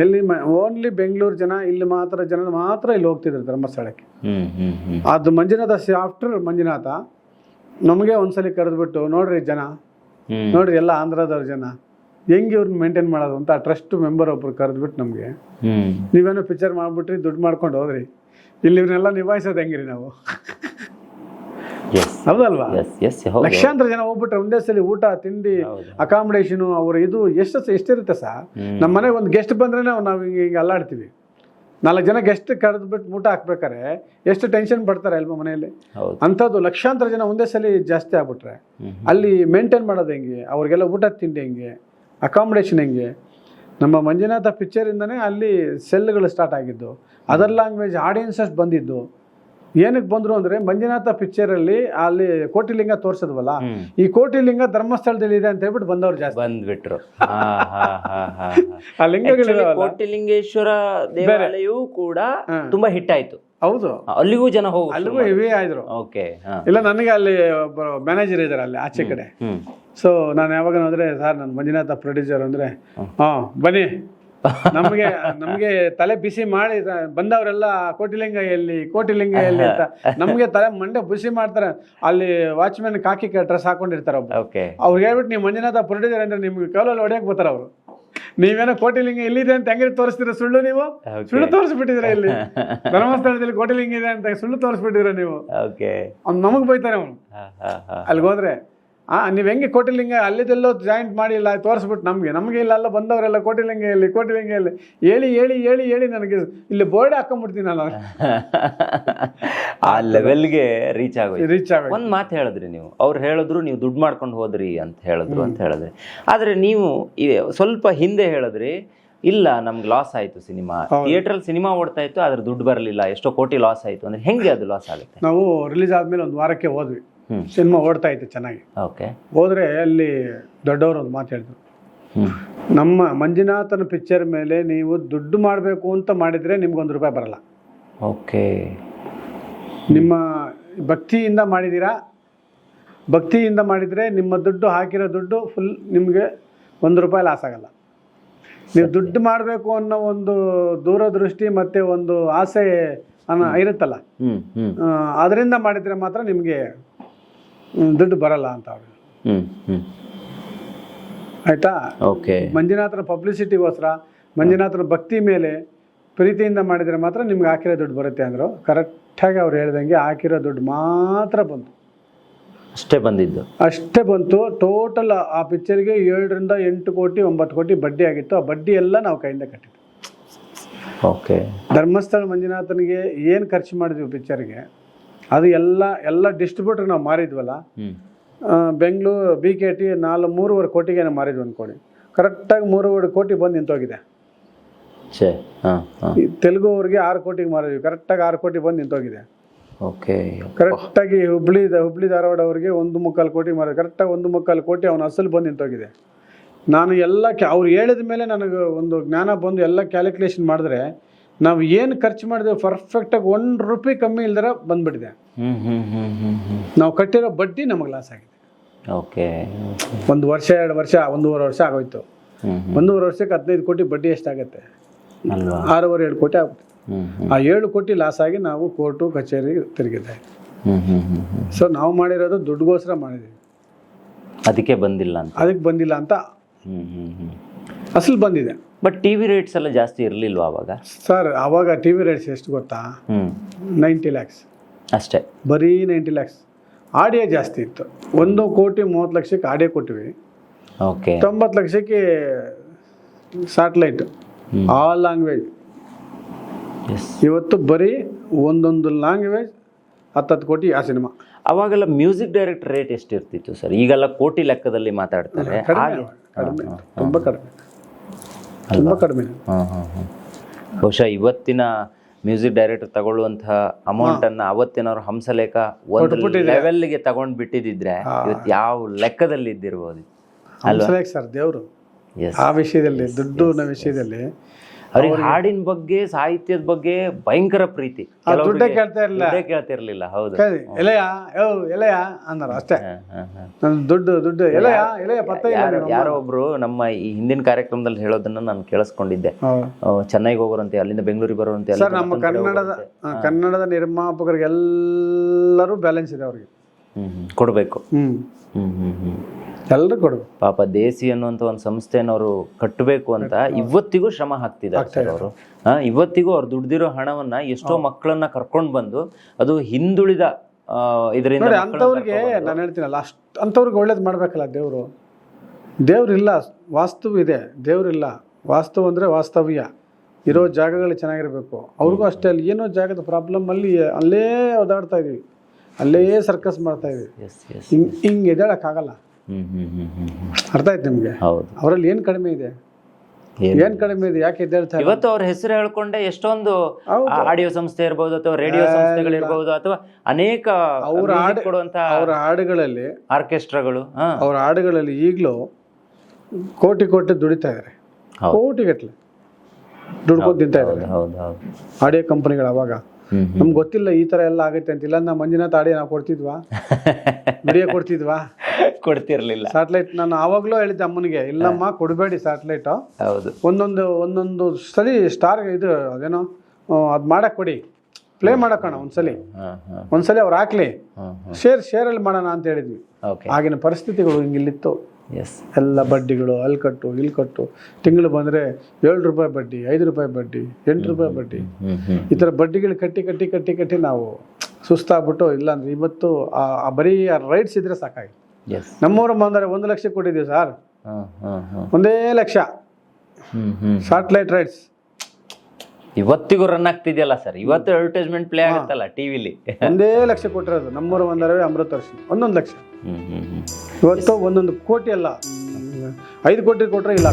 ಇಲ್ಲಿ ಓನ್ಲಿ ಬೆಂಗಳೂರು ಜನ ಇಲ್ಲಿ ಮಾತ್ರ ಜನ ಮಾತ್ರ ಇಲ್ಲಿ ಹೋಗ್ತಿದ್ರು ಧರ್ಮಸ್ಥಳಕ್ಕೆ. ಅದು ಮಂಜುನಾಥ ಆಫ್ಟರ್ ಮಂಜುನಾಥ ನಮಗೆ ಒಂದ್ಸಲಿ ಕರೆದ್ಬಿಟ್ಟು ನೋಡ್ರಿ ಜನ ನೋಡ್ರಿ ಎಲ್ಲ ಆಂಧ್ರದವ್ರ ಜನ ಹೆಂಗೆ ಇವ್ರನ್ನ ಮೇಂಟೈನ್ ಮಾಡೋದು ಅಂತ ಟ್ರಸ್ಟ್ ಮೆಂಬರ್ ಒಬ್ರು ಕರೆದ್ಬಿಟ್ಟು ನಮಗೆ ನೀವೇನೋ ಪಿಕ್ಚರ್ ಮಾಡ್ಬಿಟ್ರಿ ದುಡ್ಡು ಮಾಡ್ಕೊಂಡು ಹೋದ್ರಿ. ಇಲ್ಲಿ ಇವ್ರನ್ನೆಲ್ಲ ನಿಭಾಯಿಸೋದು ಹೆಂಗಿರಿ ನಾವು? *laughs* ಹೌದಲ್ವಾ? ಲಕ್ಷಾಂತರ ಜನ ಹೋಗ್ಬಿಟ್ರೆ ಒಂದೇ ಸಲ ಊಟ ತಿಂಡಿ ಅಕಾಮಿಡೇಷನ್ ಅವ್ರ ಇದು ಎಷ್ಟು ಎಷ್ಟಿರುತ್ತೆ ಸಹ ನಮ್ಮ ಮನೆಗೆ ಒಂದು ಗೆಸ್ಟ್ ಬಂದ್ರೆ ನಾವು ಹಿಂಗೆ ಹಿಂಗೆ ಅಲ್ಲಾಡ್ತೀವಿ. ನಾಲ್ಕು ಜನ ಗೆಸ್ಟ್ ಕರೆದ್ಬಿಟ್ಟು ಊಟ ಹಾಕ್ಬೇಕಾರೆ ಎಷ್ಟು ಟೆನ್ಷನ್ ಪಡ್ತಾರೆ ಅಲ್ವಾ ಮನೆಯಲ್ಲಿ? ಅಂಥದ್ದು ಲಕ್ಷಾಂತರ ಜನ ಒಂದೇ ಸಲ ಜಾಸ್ತಿ ಆಗ್ಬಿಟ್ರೆ ಅಲ್ಲಿ ಮೇಂಟೈನ್ ಮಾಡೋದು ಹೆಂಗೆ? ಅವ್ರಿಗೆಲ್ಲ ಊಟ ತಿಂಡಿ ಹೆಂಗೆ? ಅಕಾಮಿಡೇಷನ್ ಹೆಂಗೆ? ನಮ್ಮ ಮಂಜುನಾಥ ಪಿಕ್ಚರಿಂದನೇ ಅಲ್ಲಿ ಸೆಲ್ಗಳು ಸ್ಟಾರ್ಟ್ ಆಗಿದ್ದು. ಅದರ್ ಲ್ಯಾಂಗ್ವೇಜ್ ಆಡಿಯನ್ಸಸ್ ಬಂದಿದ್ದು. ಏನಕ್ಕೆ ಬಂದರು ಅಂದರೆ ಮಂಜುನಾಥ ಪಿಕ್ಚರಲ್ಲಿ ಅಲ್ಲಿ ಕೋಟಿಲಿಂಗ ತೋರಿಸಿದ್ವಲ್ಲ ಈ ಕೋಟಿಲಿಂಗ ಧರ್ಮಸ್ಥಳದಲ್ಲಿ ಇದೆ ಅಂತ ಹೇಳ್ಬಿಟ್ಟು ಬಂದವ್ರು ಜಾಸ್ತಿ. ಬಂದ್ಬಿಟ್ರು. *laughs* ಆ ಲಿಂಗಗಳು ಕೋಟಿಲಿಂಗೇಶ್ವರ ದೇವಾಲಯವು ಕೂಡ ತುಂಬಾ ಹಿಟ್ ಆಯ್ತು. ಹೌದು. ಅಲ್ಲಿಗೂ ಜನ ಹೋಗು ಅಲ್ಲಿಗೂ ಹೆವಿ ಆಯ್ದ್ರು. ಓಕೆ ಇಲ್ಲ ನನಗೆ ಅಲ್ಲಿ ಮ್ಯಾನೇಜರ್ ಇದ್ದಾರೆ ಅಲ್ಲಿ ಆಚೆ ಕಡೆ. ಸೊ ನಾನು ಯಾವಾಗ ಅಂದ್ರೆ ಸರ್ ನಾನು ಮಂಜುನಾಥ ಪ್ರೊಡ್ಯೂಸರ್ ಅಂದ್ರೆ ಹಾ ಬನ್ನಿ. *laughs* ನಮಗೆ ನಮಗೆ ತಲೆ ಬಿಸಿ ಮಾಡಿ ಬಂದವರೆಲ್ಲ ಕೋಟಿಲಿಂಗ ಎಲ್ಲಿ ಕೋಟಿಲಿಂಗ ಎಲ್ಲಿ ಅಂತ. *laughs* ನಮಗೆ ತಲೆ ಮಂಡೆ ಬಿಸಿ ಮಾಡ್ತಾರೆ. ಅಲ್ಲಿ ವಾಚ್ಮ್ಯಾನ್ ಕಾಕಿ ಡ್ರೆಸ್ ಹಾಕೊಂಡಿರ್ತಾರೆ ಒಬ್ಬ ಅವ್ರಿಗೆ ಹೇಳ್ಬಿಟ್ಟು ನೀವು ಮಂಜುನಾಥ ಪ್ರೊಡ್ಯೂಸರ್ ಅಂದ್ರೆ ನಿಮ್ಗೆ ಕೌಲಲ್ಲಿ ಹೊಡೆಯಕ್ಕೆ ಬರ್ತಾರೆ ಅವರು. ನೀವೇನೋ ಕೋಟಿಲಿಂಗ ಎಲ್ಲಿದೆ ಅಂತ ಹೆಂಗ್ರಿ ತೋರಿಸ್ತೀರ? ಸುಳ್ಳು ನೀವು. ಸುಳ್ಳು ತೋರಿಸ್ಬಿಟ್ಟಿದ್ರೆ ಇಲ್ಲಿ? *laughs* ಧರ್ಮಸ್ಥಳದಲ್ಲಿ ಕೋಟಿಲಿಂಗ ಇದೆ ಅಂತ ಸುಳ್ಳು ತೋರಿಸ್ಬಿಟ್ಟಿದ್ರೆ ನೀವು? ನಮಗೆ ಬೈತಾರೆ ಅವನು. ಅಲ್ಲಿಗೆ ಹೋದ್ರೆ ನೀವು ಹೆಂಗೆ ಕೋಟಿಲಿಂಗ ಅಲ್ಲಿದೆಲ್ಲೋ ಜಾಯಿಂಟ್ ಮಾಡಿಲ್ಲ ತೋರಿಸ್ಬಿಟ್ಟು ನಮಗೆ ನಮಗೆ ಇಲ್ಲೆಲ್ಲ ಬಂದವರೆಲ್ಲ ಕೋಟಿಲಿಂಗ ಇಲ್ಲಿ ಕೋಟಿಲಿಂಗ ಇಲ್ಲಿ ಹೇಳಿ ಹೇಳಿ ಹೇಳಿ ಹೇಳಿ ನನಗೆ ಇಲ್ಲಿ ಬೋರ್ಡ್ ಹಾಕೊಂಡ್ಬಿಡ್ತೀನಿ ನಾನು. *laughs* ಆ ಲೆವೆಲ್ಗೆ ರೀಚ್ ಆಗೋಯ್ತು. ರೀಚ್ ಆಗ ಒಂದ್ ಮಾತು ಹೇಳಿದ್ರಿ ನೀವು. ಅವ್ರು ಹೇಳಿದ್ರು ನೀವು ದುಡ್ಡು ಮಾಡ್ಕೊಂಡು ಹೋದ್ರಿ ಅಂತ ಹೇಳಿದ್ರು ಅಂತ ಹೇಳಿದ್ರಿ. ಆದ್ರೆ ನೀವು ಸ್ವಲ್ಪ ಹಿಂದೆ ಹೇಳಿದ್ರಿ ಇಲ್ಲ ನಮ್ಗೆ ಲಾಸ್ ಆಯ್ತು ಸಿನಿಮಾ. ಥಿಯೇಟರ್ ಸಿನಿಮಾ ಓಡ್ತಾ ಇತ್ತು ಅದ್ರ ದುಡ್ಡು ಬರಲಿಲ್ಲ. ಎಷ್ಟೋ ಕೋಟಿ ಲಾಸ್ ಆಯ್ತು. ಅಂದ್ರೆ ಹೆಂಗೆ ಅದು ಲಾಸ್ ಆಗುತ್ತೆ? ನಾವು ರಿಲೀಸ್ ಆದ್ಮೇಲೆ ಒಂದು ವಾರಕ್ಕೆ ಹೋದ್ವಿ. ಸಿನಿಮಾ ಓಡ್ತಾ ಇತ್ತು ಚೆನ್ನಾಗಿ. ಓಕೆ. ಹೋದ್ರೆ ಅಲ್ಲಿ ದೊಡ್ಡವರು ಒಂದು ಮಾತು ಹೇಳಿದ್ರು. ನಮ್ಮ ಮಂಜುನಾಥನ ಪಿಕ್ಚರ್ ಮೇಲೆ ನೀವು ದುಡ್ಡು ಮಾಡಬೇಕು ಅಂತ ಮಾಡಿದ್ರೆ ನಿಮ್ಗೊಂದು ರೂಪಾಯಿ ಬರಲ್ಲ. ಓಕೆ. ನಿಮ್ಮ ಭಕ್ತಿಯಿಂದ ಮಾಡಿದ್ದೀರಾ ಭಕ್ತಿಯಿಂದ ಮಾಡಿದರೆ ನಿಮ್ಮ ದುಡ್ಡು ಹಾಕಿರೋ ದುಡ್ಡು ಫುಲ್ ನಿಮಗೆ ಒಂದು ರೂಪಾಯಿ ಲಾಸ್ ಆಗಲ್ಲ. ನೀವು ದುಡ್ಡು ಮಾಡಬೇಕು ಅನ್ನೋ ಒಂದು ದೂರದೃಷ್ಟಿ ಮತ್ತು ಒಂದು ಆಸೆ ಅನ್ನೋ ಇರುತ್ತಲ್ಲ? ಅದರಿಂದ ಮಾಡಿದರೆ ಮಾತ್ರ ನಿಮಗೆ ದುಡ್ಡು ಬರಲ್ಲ ಅಂತ ಅವ್ರು. ಹ್ಮ್ ಹ್ಮ್. ಆಯಿತಾ? ಓಕೆ. ಮಂಜುನಾಥನ ಪಬ್ಲಿಸಿಟಿಗೋಸ್ಕರ ಮಂಜುನಾಥನ ಭಕ್ತಿ ಮೇಲೆ ಪ್ರೀತಿಯಿಂದ ಮಾಡಿದರೆ ಮಾತ್ರ ನಿಮ್ಗೆ ಹಾಕಿರೋ ದುಡ್ಡು ಬರುತ್ತೆ ಅಂದರು. ಕರೆಕ್ಟಾಗಿ ಅವ್ರು ಹೇಳ್ದಂಗೆ ಹಾಕಿರೋ ದುಡ್ಡು ಮಾತ್ರ ಬಂತು. ಅಷ್ಟೇ ಬಂದಿದ್ದು. ಅಷ್ಟೇ ಬಂತು. ಟೋಟಲ್ ಆ ಪಿಕ್ಚರ್ಗೆ ಏಳರಿಂದ ಎಂಟು ಕೋಟಿ ಒಂಬತ್ತು ಕೋಟಿ ಬಡ್ಡಿ ಆಗಿತ್ತು. ಆ ಬಡ್ಡಿ ಎಲ್ಲ ನಾವು ಕೈಯಿಂದ ಕಟ್ಟಿದ್ವಿ ಓಕೆ. ಧರ್ಮಸ್ಥಳ ಮಂಜುನಾಥನಿಗೆ ಏನು ಖರ್ಚು ಮಾಡಿದ್ವಿ ಪಿಕ್ಚರ್ಗೆ ಅದು ಎಲ್ಲ ಎಲ್ಲ ಡಿಸ್ಟ್ರಿಬ್ಯೂಟರ್ ನಾವು ಮಾರಿದ್ವಲ್ಲ? ಬೆಂಗಳೂರು ಬಿ ಕೆ ಟಿ ನಾಲ್ಕು ಮೂರುವರೆ ಕೋಟಿಗೆ ನಾವು ಮಾರಿದ್ವಿ ಅಂದ್ಕೊಳ್ಳಿ ಕರೆಕ್ಟಾಗಿ ಮೂರುವರೆ ಕೋಟಿ ಬಂದು ನಿಂತೋಗಿದೆ. ತೆಲುಗು ಅವ್ರಿಗೆ ಆರು ಕೋಟಿಗೆ ಮಾರಿದ್ವಿ. ಕರೆಕ್ಟಾಗಿ ಆರು ಕೋಟಿ ಬಂದು ನಿಂತೋಗಿದೆ. ಓಕೆ. ಕರೆಕ್ಟಾಗಿ ಹುಬ್ಳಿ ಹುಬ್ಳಿ ಧಾರವಾಡ ಅವರಿಗೆ ಒಂದು ಮುಕ್ಕಾಲು ಕೋಟಿ ಮಾರಿ ಕರೆಕ್ಟಾಗಿ ಒಂದು ಮುಕ್ಕಾಲು ಕೋಟಿ ಅವನ ಅಸಲು ಬಂದು ನಿಂತೋಗಿದೆ. ನಾನು ಎಲ್ಲ ಕ್ಯಾ ಅವ್ರು ಹೇಳಿದ ಮೇಲೆ ನನಗೆ ಒಂದು ಜ್ಞಾನ ಬಂದು ಎಲ್ಲ ಕ್ಯಾಲ್ಕುಲೇಷನ್ ಮಾಡಿದ್ರೆ ನಾವು ಏನು ಖರ್ಚು ಮಾಡಿದೆವು ಪರ್ಫೆಕ್ಟಾಗಿ ಒಂದು ರೂಪಾಯಿ ಕಮ್ಮಿ ಇಲ್ದರ ಬಂದ್ಬಿಟ್ಟಿದೆ. ನಾವು ಕಟ್ಟಿರೋ ಬಡ್ಡಿ ನಮಗೆ ಲಾಸ್ ಆಗಿದೆ. ಓಕೆ ಒಂದು ವರ್ಷ ಎರಡು ವರ್ಷ ಒಂದೂವರೆ ವರ್ಷ ಆಗೋಯ್ತು. ಒಂದೂವರೆ ವರ್ಷಕ್ಕೆ ಹದಿನೈದು ಕೋಟಿ ಬಡ್ಡಿ ಎಷ್ಟಾಗುತ್ತೆ? ಆರೂವರೆ ಏಳು ಕೋಟಿ ಆಗುತ್ತೆ. ಆ ಏಳು ಕೋಟಿ ಲಾಸ್ ಆಗಿ ನಾವು ಕೋರ್ಟು ಕಚೇರಿ ತಿರುಗಿದೆ ಸೊ ನಾವು ಮಾಡಿರೋದು ದುಡ್ಡುಗೋಸ್ಕರ ಮಾಡಿದ್ದೀವಿ ಅದಕ್ಕೆ ಬಂದಿಲ್ಲ ಅಂತ? ಅದಕ್ಕೆ ಬಂದಿಲ್ಲ ಅಂತ ಅಸಲು ಬಂದಿದೆ. ಬಟ್ ಟಿ ವಿ ರೇಟ್ಸ್ ಎಲ್ಲ ಜಾಸ್ತಿ ಇರಲಿಲ್ವಾ ಅವಾಗ? ಸರ್ ಅವಾಗ ಟಿ ವಿ ರೇಟ್ಸ್ ಎಷ್ಟು ಗೊತ್ತಾ? ಹ್ಞೂ ನೈಂಟಿ ಲ್ಯಾಕ್ಸ್ ಅಷ್ಟೇ. ಬರೀ ನೈಂಟಿ ಲ್ಯಾಕ್ಸ್ ಆಡಿಯೋ ಜಾಸ್ತಿ ಇತ್ತು. ಒಂದು ಕೋಟಿ ಮೂವತ್ತು ಲಕ್ಷಕ್ಕೆ ಆಡಿಯೋ ಕೊಟ್ಟಿವಿ. ಓಕೆ ತೊಂಬತ್ತು ಲಕ್ಷಕ್ಕೆ ಸ್ಯಾಟಲೈಟ್. ಆಲ್ ಲ್ಯಾಂಗ್ವೇಜ್ ಎಸ್ ಇವತ್ತು ಬರೀ ಒಂದೊಂದು ಲ್ಯಾಂಗ್ವೇಜ್ ಹತ್ತತ್ತು ಕೋಟಿ ಆ ಸಿನಿಮಾ ಅವಾಗೆಲ್ಲ ಮ್ಯೂಸಿಕ್ ಡೈರೆಕ್ಟರ್ ರೇಟ್ ಎಷ್ಟಿರ್ತಿತ್ತು ಸರ್ ಈಗೆಲ್ಲ ಕೋಟಿ ಲೆಕ್ಕದಲ್ಲಿ ಮಾತಾಡ್ತಾರೆ. ಕಡಿಮೆ ತುಂಬ ಕಡಿಮೆ. ತುಂಬ ಕಡಿಮೆ. ಬಹುಶಃ ಇವತ್ತಿನ ಮ್ಯೂಸಿಕ್ ಡೈರೆಕ್ಟರ್ ತಗೊಳ್ಳುವಂತಹ ಅಮೌಂಟ್ ಅನ್ನ ಅವತ್ತಿನವ್ರು ಹಂಸಲೇಖ ಒಂದು. ಲೆವೆಲ್ಗೆ ತಗೊಂಡ್ ಬಿಟ್ಟಿದ್ರೆ ಇವತ್ತು ಯಾವ ಲೆಕ್ಕದಲ್ಲಿ ಇದ್ದಿರ್ಬೋದು? ಸರ್ ದೇವರು. ಆ ವಿಷಯದಲ್ಲಿ ದುಡ್ಡು ವಿಷಯದಲ್ಲಿ ಅವ್ರಿಗೆ ಹಾಡಿನ ಬಗ್ಗೆ ಸಾಹಿತ್ಯದ ಬಗ್ಗೆ ಭಯಂಕರ ಪ್ರೀತಿ. ದುಡ್ಡೇ ಕೇಳ್ತಾ ಇರಲಿಲ್ಲ. ದುಡ್ಡೇ ಕೇಳ್ತಿರ್ಲಿಲ್ಲ ಹೌದು. ಎಲೆಯ ಯೋ ಎಲೆಯ ಅಂದರು ಅಷ್ಟೇ. ನನ್ನ ದುಡ್ಡು ದುಡ್ಡು ಎಲೆಯ ಎಲೆಯ ಪತ್ತ ಇಲ್ಲ ಯಾರೋ ಒಬ್ರು ನಮ್ಮ ಈ ಹಿಂದಿನ ಕಾರ್ಯಕ್ರಮದಲ್ಲಿ ಹೇಳೋದನ್ನ ನಾನು ಕೇಳಿಸ್ಕೊಂಡಿದ್ದೆ. ಚೆನ್ನೈಗೆ ಹೋಗೋರಂತೆ ಅಲ್ಲಿಂದ ಬೆಂಗಳೂರಿಗೆ ಬರೋರಂತೆ ಸರ್ ನಮ್ಮ ಕನ್ನಡದ. ಕನ್ನಡದ ನಿರ್ಮಾಪಕರಿಗೆಲ್ಲರೂ ಬ್ಯಾಲೆನ್ಸ್ ಇದೆ ಅವ್ರಿಗೆ. ಕೊಡ್ಬೇಕು. ಹ್ಮ್. ಹ್ಮ್ ಹ್ಮ್ ಹ್ಮ್. ಎಲ್ಲರೂ ಕೊಡಬೇಕು. ಪಾಪ ದೇಸಿ ಅನ್ನುವಂತ ಒಂದು ಸಂಸ್ಥೆನ ಅವರು ಕಟ್ಟಬೇಕು ಅಂತ ಇವತ್ತಿಗೂ ಶ್ರಮ ಹಾಕ್ತಿದ್ದಾರೆ ಅವರು ಇವತ್ತಿಗೂ ಅವ್ರು ದುಡ್ದಿರೋ ಹಣವನ್ನ ಎಷ್ಟೋ ಮಕ್ಕಳನ್ನ ಕರ್ಕೊಂಡ್ ಬಂದು ಅದು ಹಿಂದುಳಿದ ಇದರಿಂದ ಅಂಥವ್ರಿಗೆ ನಾನು ಹೇಳ್ತೀನಲ್ಲ ಅಷ್ಟು ಅಂಥವ್ರಿಗೆ ಒಳ್ಳೇದು ಮಾಡಬೇಕಲ್ಲ ದೇವರು. ದೇವ್ರಿಲ್ಲ ವಾಸ್ತು ಇದೆ. ದೇವ್ರಿಲ್ಲ. ವಾಸ್ತು ಅಂದರೆ ವಾಸ್ತವ್ಯ. ಇರೋ ಜಾಗಗಳು ಚೆನ್ನಾಗಿರಬೇಕು. ಅವ್ರಿಗೂ ಅಷ್ಟೇ ಅಲ್ಲಿ ಏನೋ ಜಾಗದ ಪ್ರಾಬ್ಲಮ್ ಅಲ್ಲಿ ಅಲ್ಲೇ ಓದಾಡ್ತಾ ಇದೀವಿ. ಅಲ್ಲೇ ಸರ್ಕಸ್ ಮಾಡ್ತಾ ಇದೆ ಹಿಂಗ್ ಹಿಂಗೆ ಎದ್ದೇಳಕ್ಕಾಗಲ್ಲ. ಅರ್ಥ ಆಯ್ತು ನಿಮಗೆ? ಹೌದು. ಅವರಲ್ಲಿ ಏನು ಕಡಿಮೆ ಇದೆ? ಏನ್? ಕಡಿಮೆ ಇದೆ? ಯಾಕೆ ಇವತ್ತು ಅವ್ರ ಹೆಸರು ಹೇಳ್ಕೊಂಡೆ ಎಷ್ಟೊಂದು ಆಡಿಯೋ ಸಂಸ್ಥೆ ಇರ್ಬೋದು ಅಥವಾ ರೇಡಿಯೋ ಸಂಸ್ಥೆಗಳಿರ್ಬೋದು ಅಥವಾ ಅನೇಕ ಅವ್ರ ಹಾಡು ಕೊಡುವಂತ ಅವರ ಹಾಡುಗಳಲ್ಲಿ ಆರ್ಕೆಸ್ಟ್ರಾಗಳು ಅವ್ರ ಹಾಡುಗಳಲ್ಲಿ ಈಗಲೂ ಕೋಟಿ ಕೋಟಿ ದುಡಿತಾ ಇದ್ದಾರೆ. ಕೋಟಿಗಟ್ಟಲೆ ದುಡ್ಕೊಂಡು ತಿಂತಾ ಇದ್ದಾರೆ ಆಡಿಯೋ ಕಂಪನಿಗಳು ಅವಾಗ. ನಮ್ಗೆ ಗೊತ್ತಿಲ್ಲ ಈ ತರ ಎಲ್ಲ ಆಗುತ್ತೆ ಅಂತ. ಇಲ್ಲ ನಮ್ಮ ಮಂಜುನಾಥ್ ತಾಡಿ ನಾವು ಕೊಡ್ತಿದ್ವಾ? *laughs* ವಿಡಿಯೋ ಕೊಡ್ತಿದ್ವಾ? ಕೊಡ್ತಿರ್ಲಿಲ್ಲ. ಸ್ಯಾಟಲೈಟ್ ನಾನು ಆವಾಗಲೂ ಹೇಳಿದ್ದೆ ಅಮ್ಮನಿಗೆ ಇಲ್ಲಮ್ಮ ಕೊಡಬೇಡಿ ಸ್ಯಾಟಲೈಟ್ ಹೌದು. ಒಂದೊಂದು ಒಂದೊಂದು ಸಲಿ ಸ್ಟಾರ್ ಇದು ಅದೇನೋ ಅದು ಮಾಡಕ್ ಕೊಡಿ. ಪ್ಲೇ ಮಾಡಕ್ಕಣ ಒಂದ್ಸಲಿ. ಒಂದ್ಸಲಿ ಅವ್ರು ಹಾಕ್ಲಿ. ಶೇರ್ ಶೇರಲ್ಲಿ ಮಾಡೋಣ ಅಂತ ಹೇಳಿದ್ವಿ. ಆಗಿನ ಪರಿಸ್ಥಿತಿಗಳು ಹಿಂಗಿಲ್ಲಿತ್ತು. ಎಸ್ ಎಲ್ಲ ಬಡ್ಡಿಗಳು ಅಲ್ಲಿ ಕಟ್ಟು ಇಲ್ಲಿ ಕಟ್ಟು ತಿಂಗಳು ಬಂದರೆ ಏಳು ರೂಪಾಯಿ ಬಡ್ಡಿ ಐದು ರೂಪಾಯಿ ಬಡ್ಡಿ ಎಂಟು ರೂಪಾಯಿ ಬಡ್ಡಿ. ಈ ಥರ ಬಡ್ಡಿಗಳು ಕಟ್ಟಿ ಕಟ್ಟಿ ಕಟ್ಟಿ ಕಟ್ಟಿ ನಾವು ಸುಸ್ತಾಗ್ಬಿಟ್ಟು ಇಲ್ಲಾಂದ್ರೆ ಇವತ್ತು ಆ ಬರೀ ಆ ರೈಟ್ಸ್ ಇದ್ರೆ ಸಾಕಾಗಿ ನಮ್ಮೂರು ಬಂದರೆ ಒಂದು ಲಕ್ಷ ಕೊಟ್ಟಿದ್ದೀವಿ ಸರ್. ಒಂದೇ ಲಕ್ಷ. ಸ್ಯಾಟಲೈಟ್ ರೈಟ್ಸ್ ಇವತ್ತಿಗೂ ರನ್ ಆಗ್ತಿದೆಯಲ್ಲ ಸರ್ ಇವತ್ತು ಅಡ್ವರ್ಟೈಸ್ಮೆಂಟ್ ಪ್ಲೇ ಆಗುತ್ತಲ್ಲ ಟಿವಿಲಿ ಒಂದೇ ಲಕ್ಷ ಕೊಟ್ಟಿರೋದು ನಮ್ಮೂರು ಒಂದರವೇ ಅಮೃತ ವರ್ಷ. ಒಂದೊಂದು ಲಕ್ಷ. ಇವತ್ತು ಒಂದೊಂದು ಕೋಟಿ ಅಲ್ಲ. ಐದು ಕೋಟಿ ಕೊಟ್ಟರೆ ಇಲ್ಲ.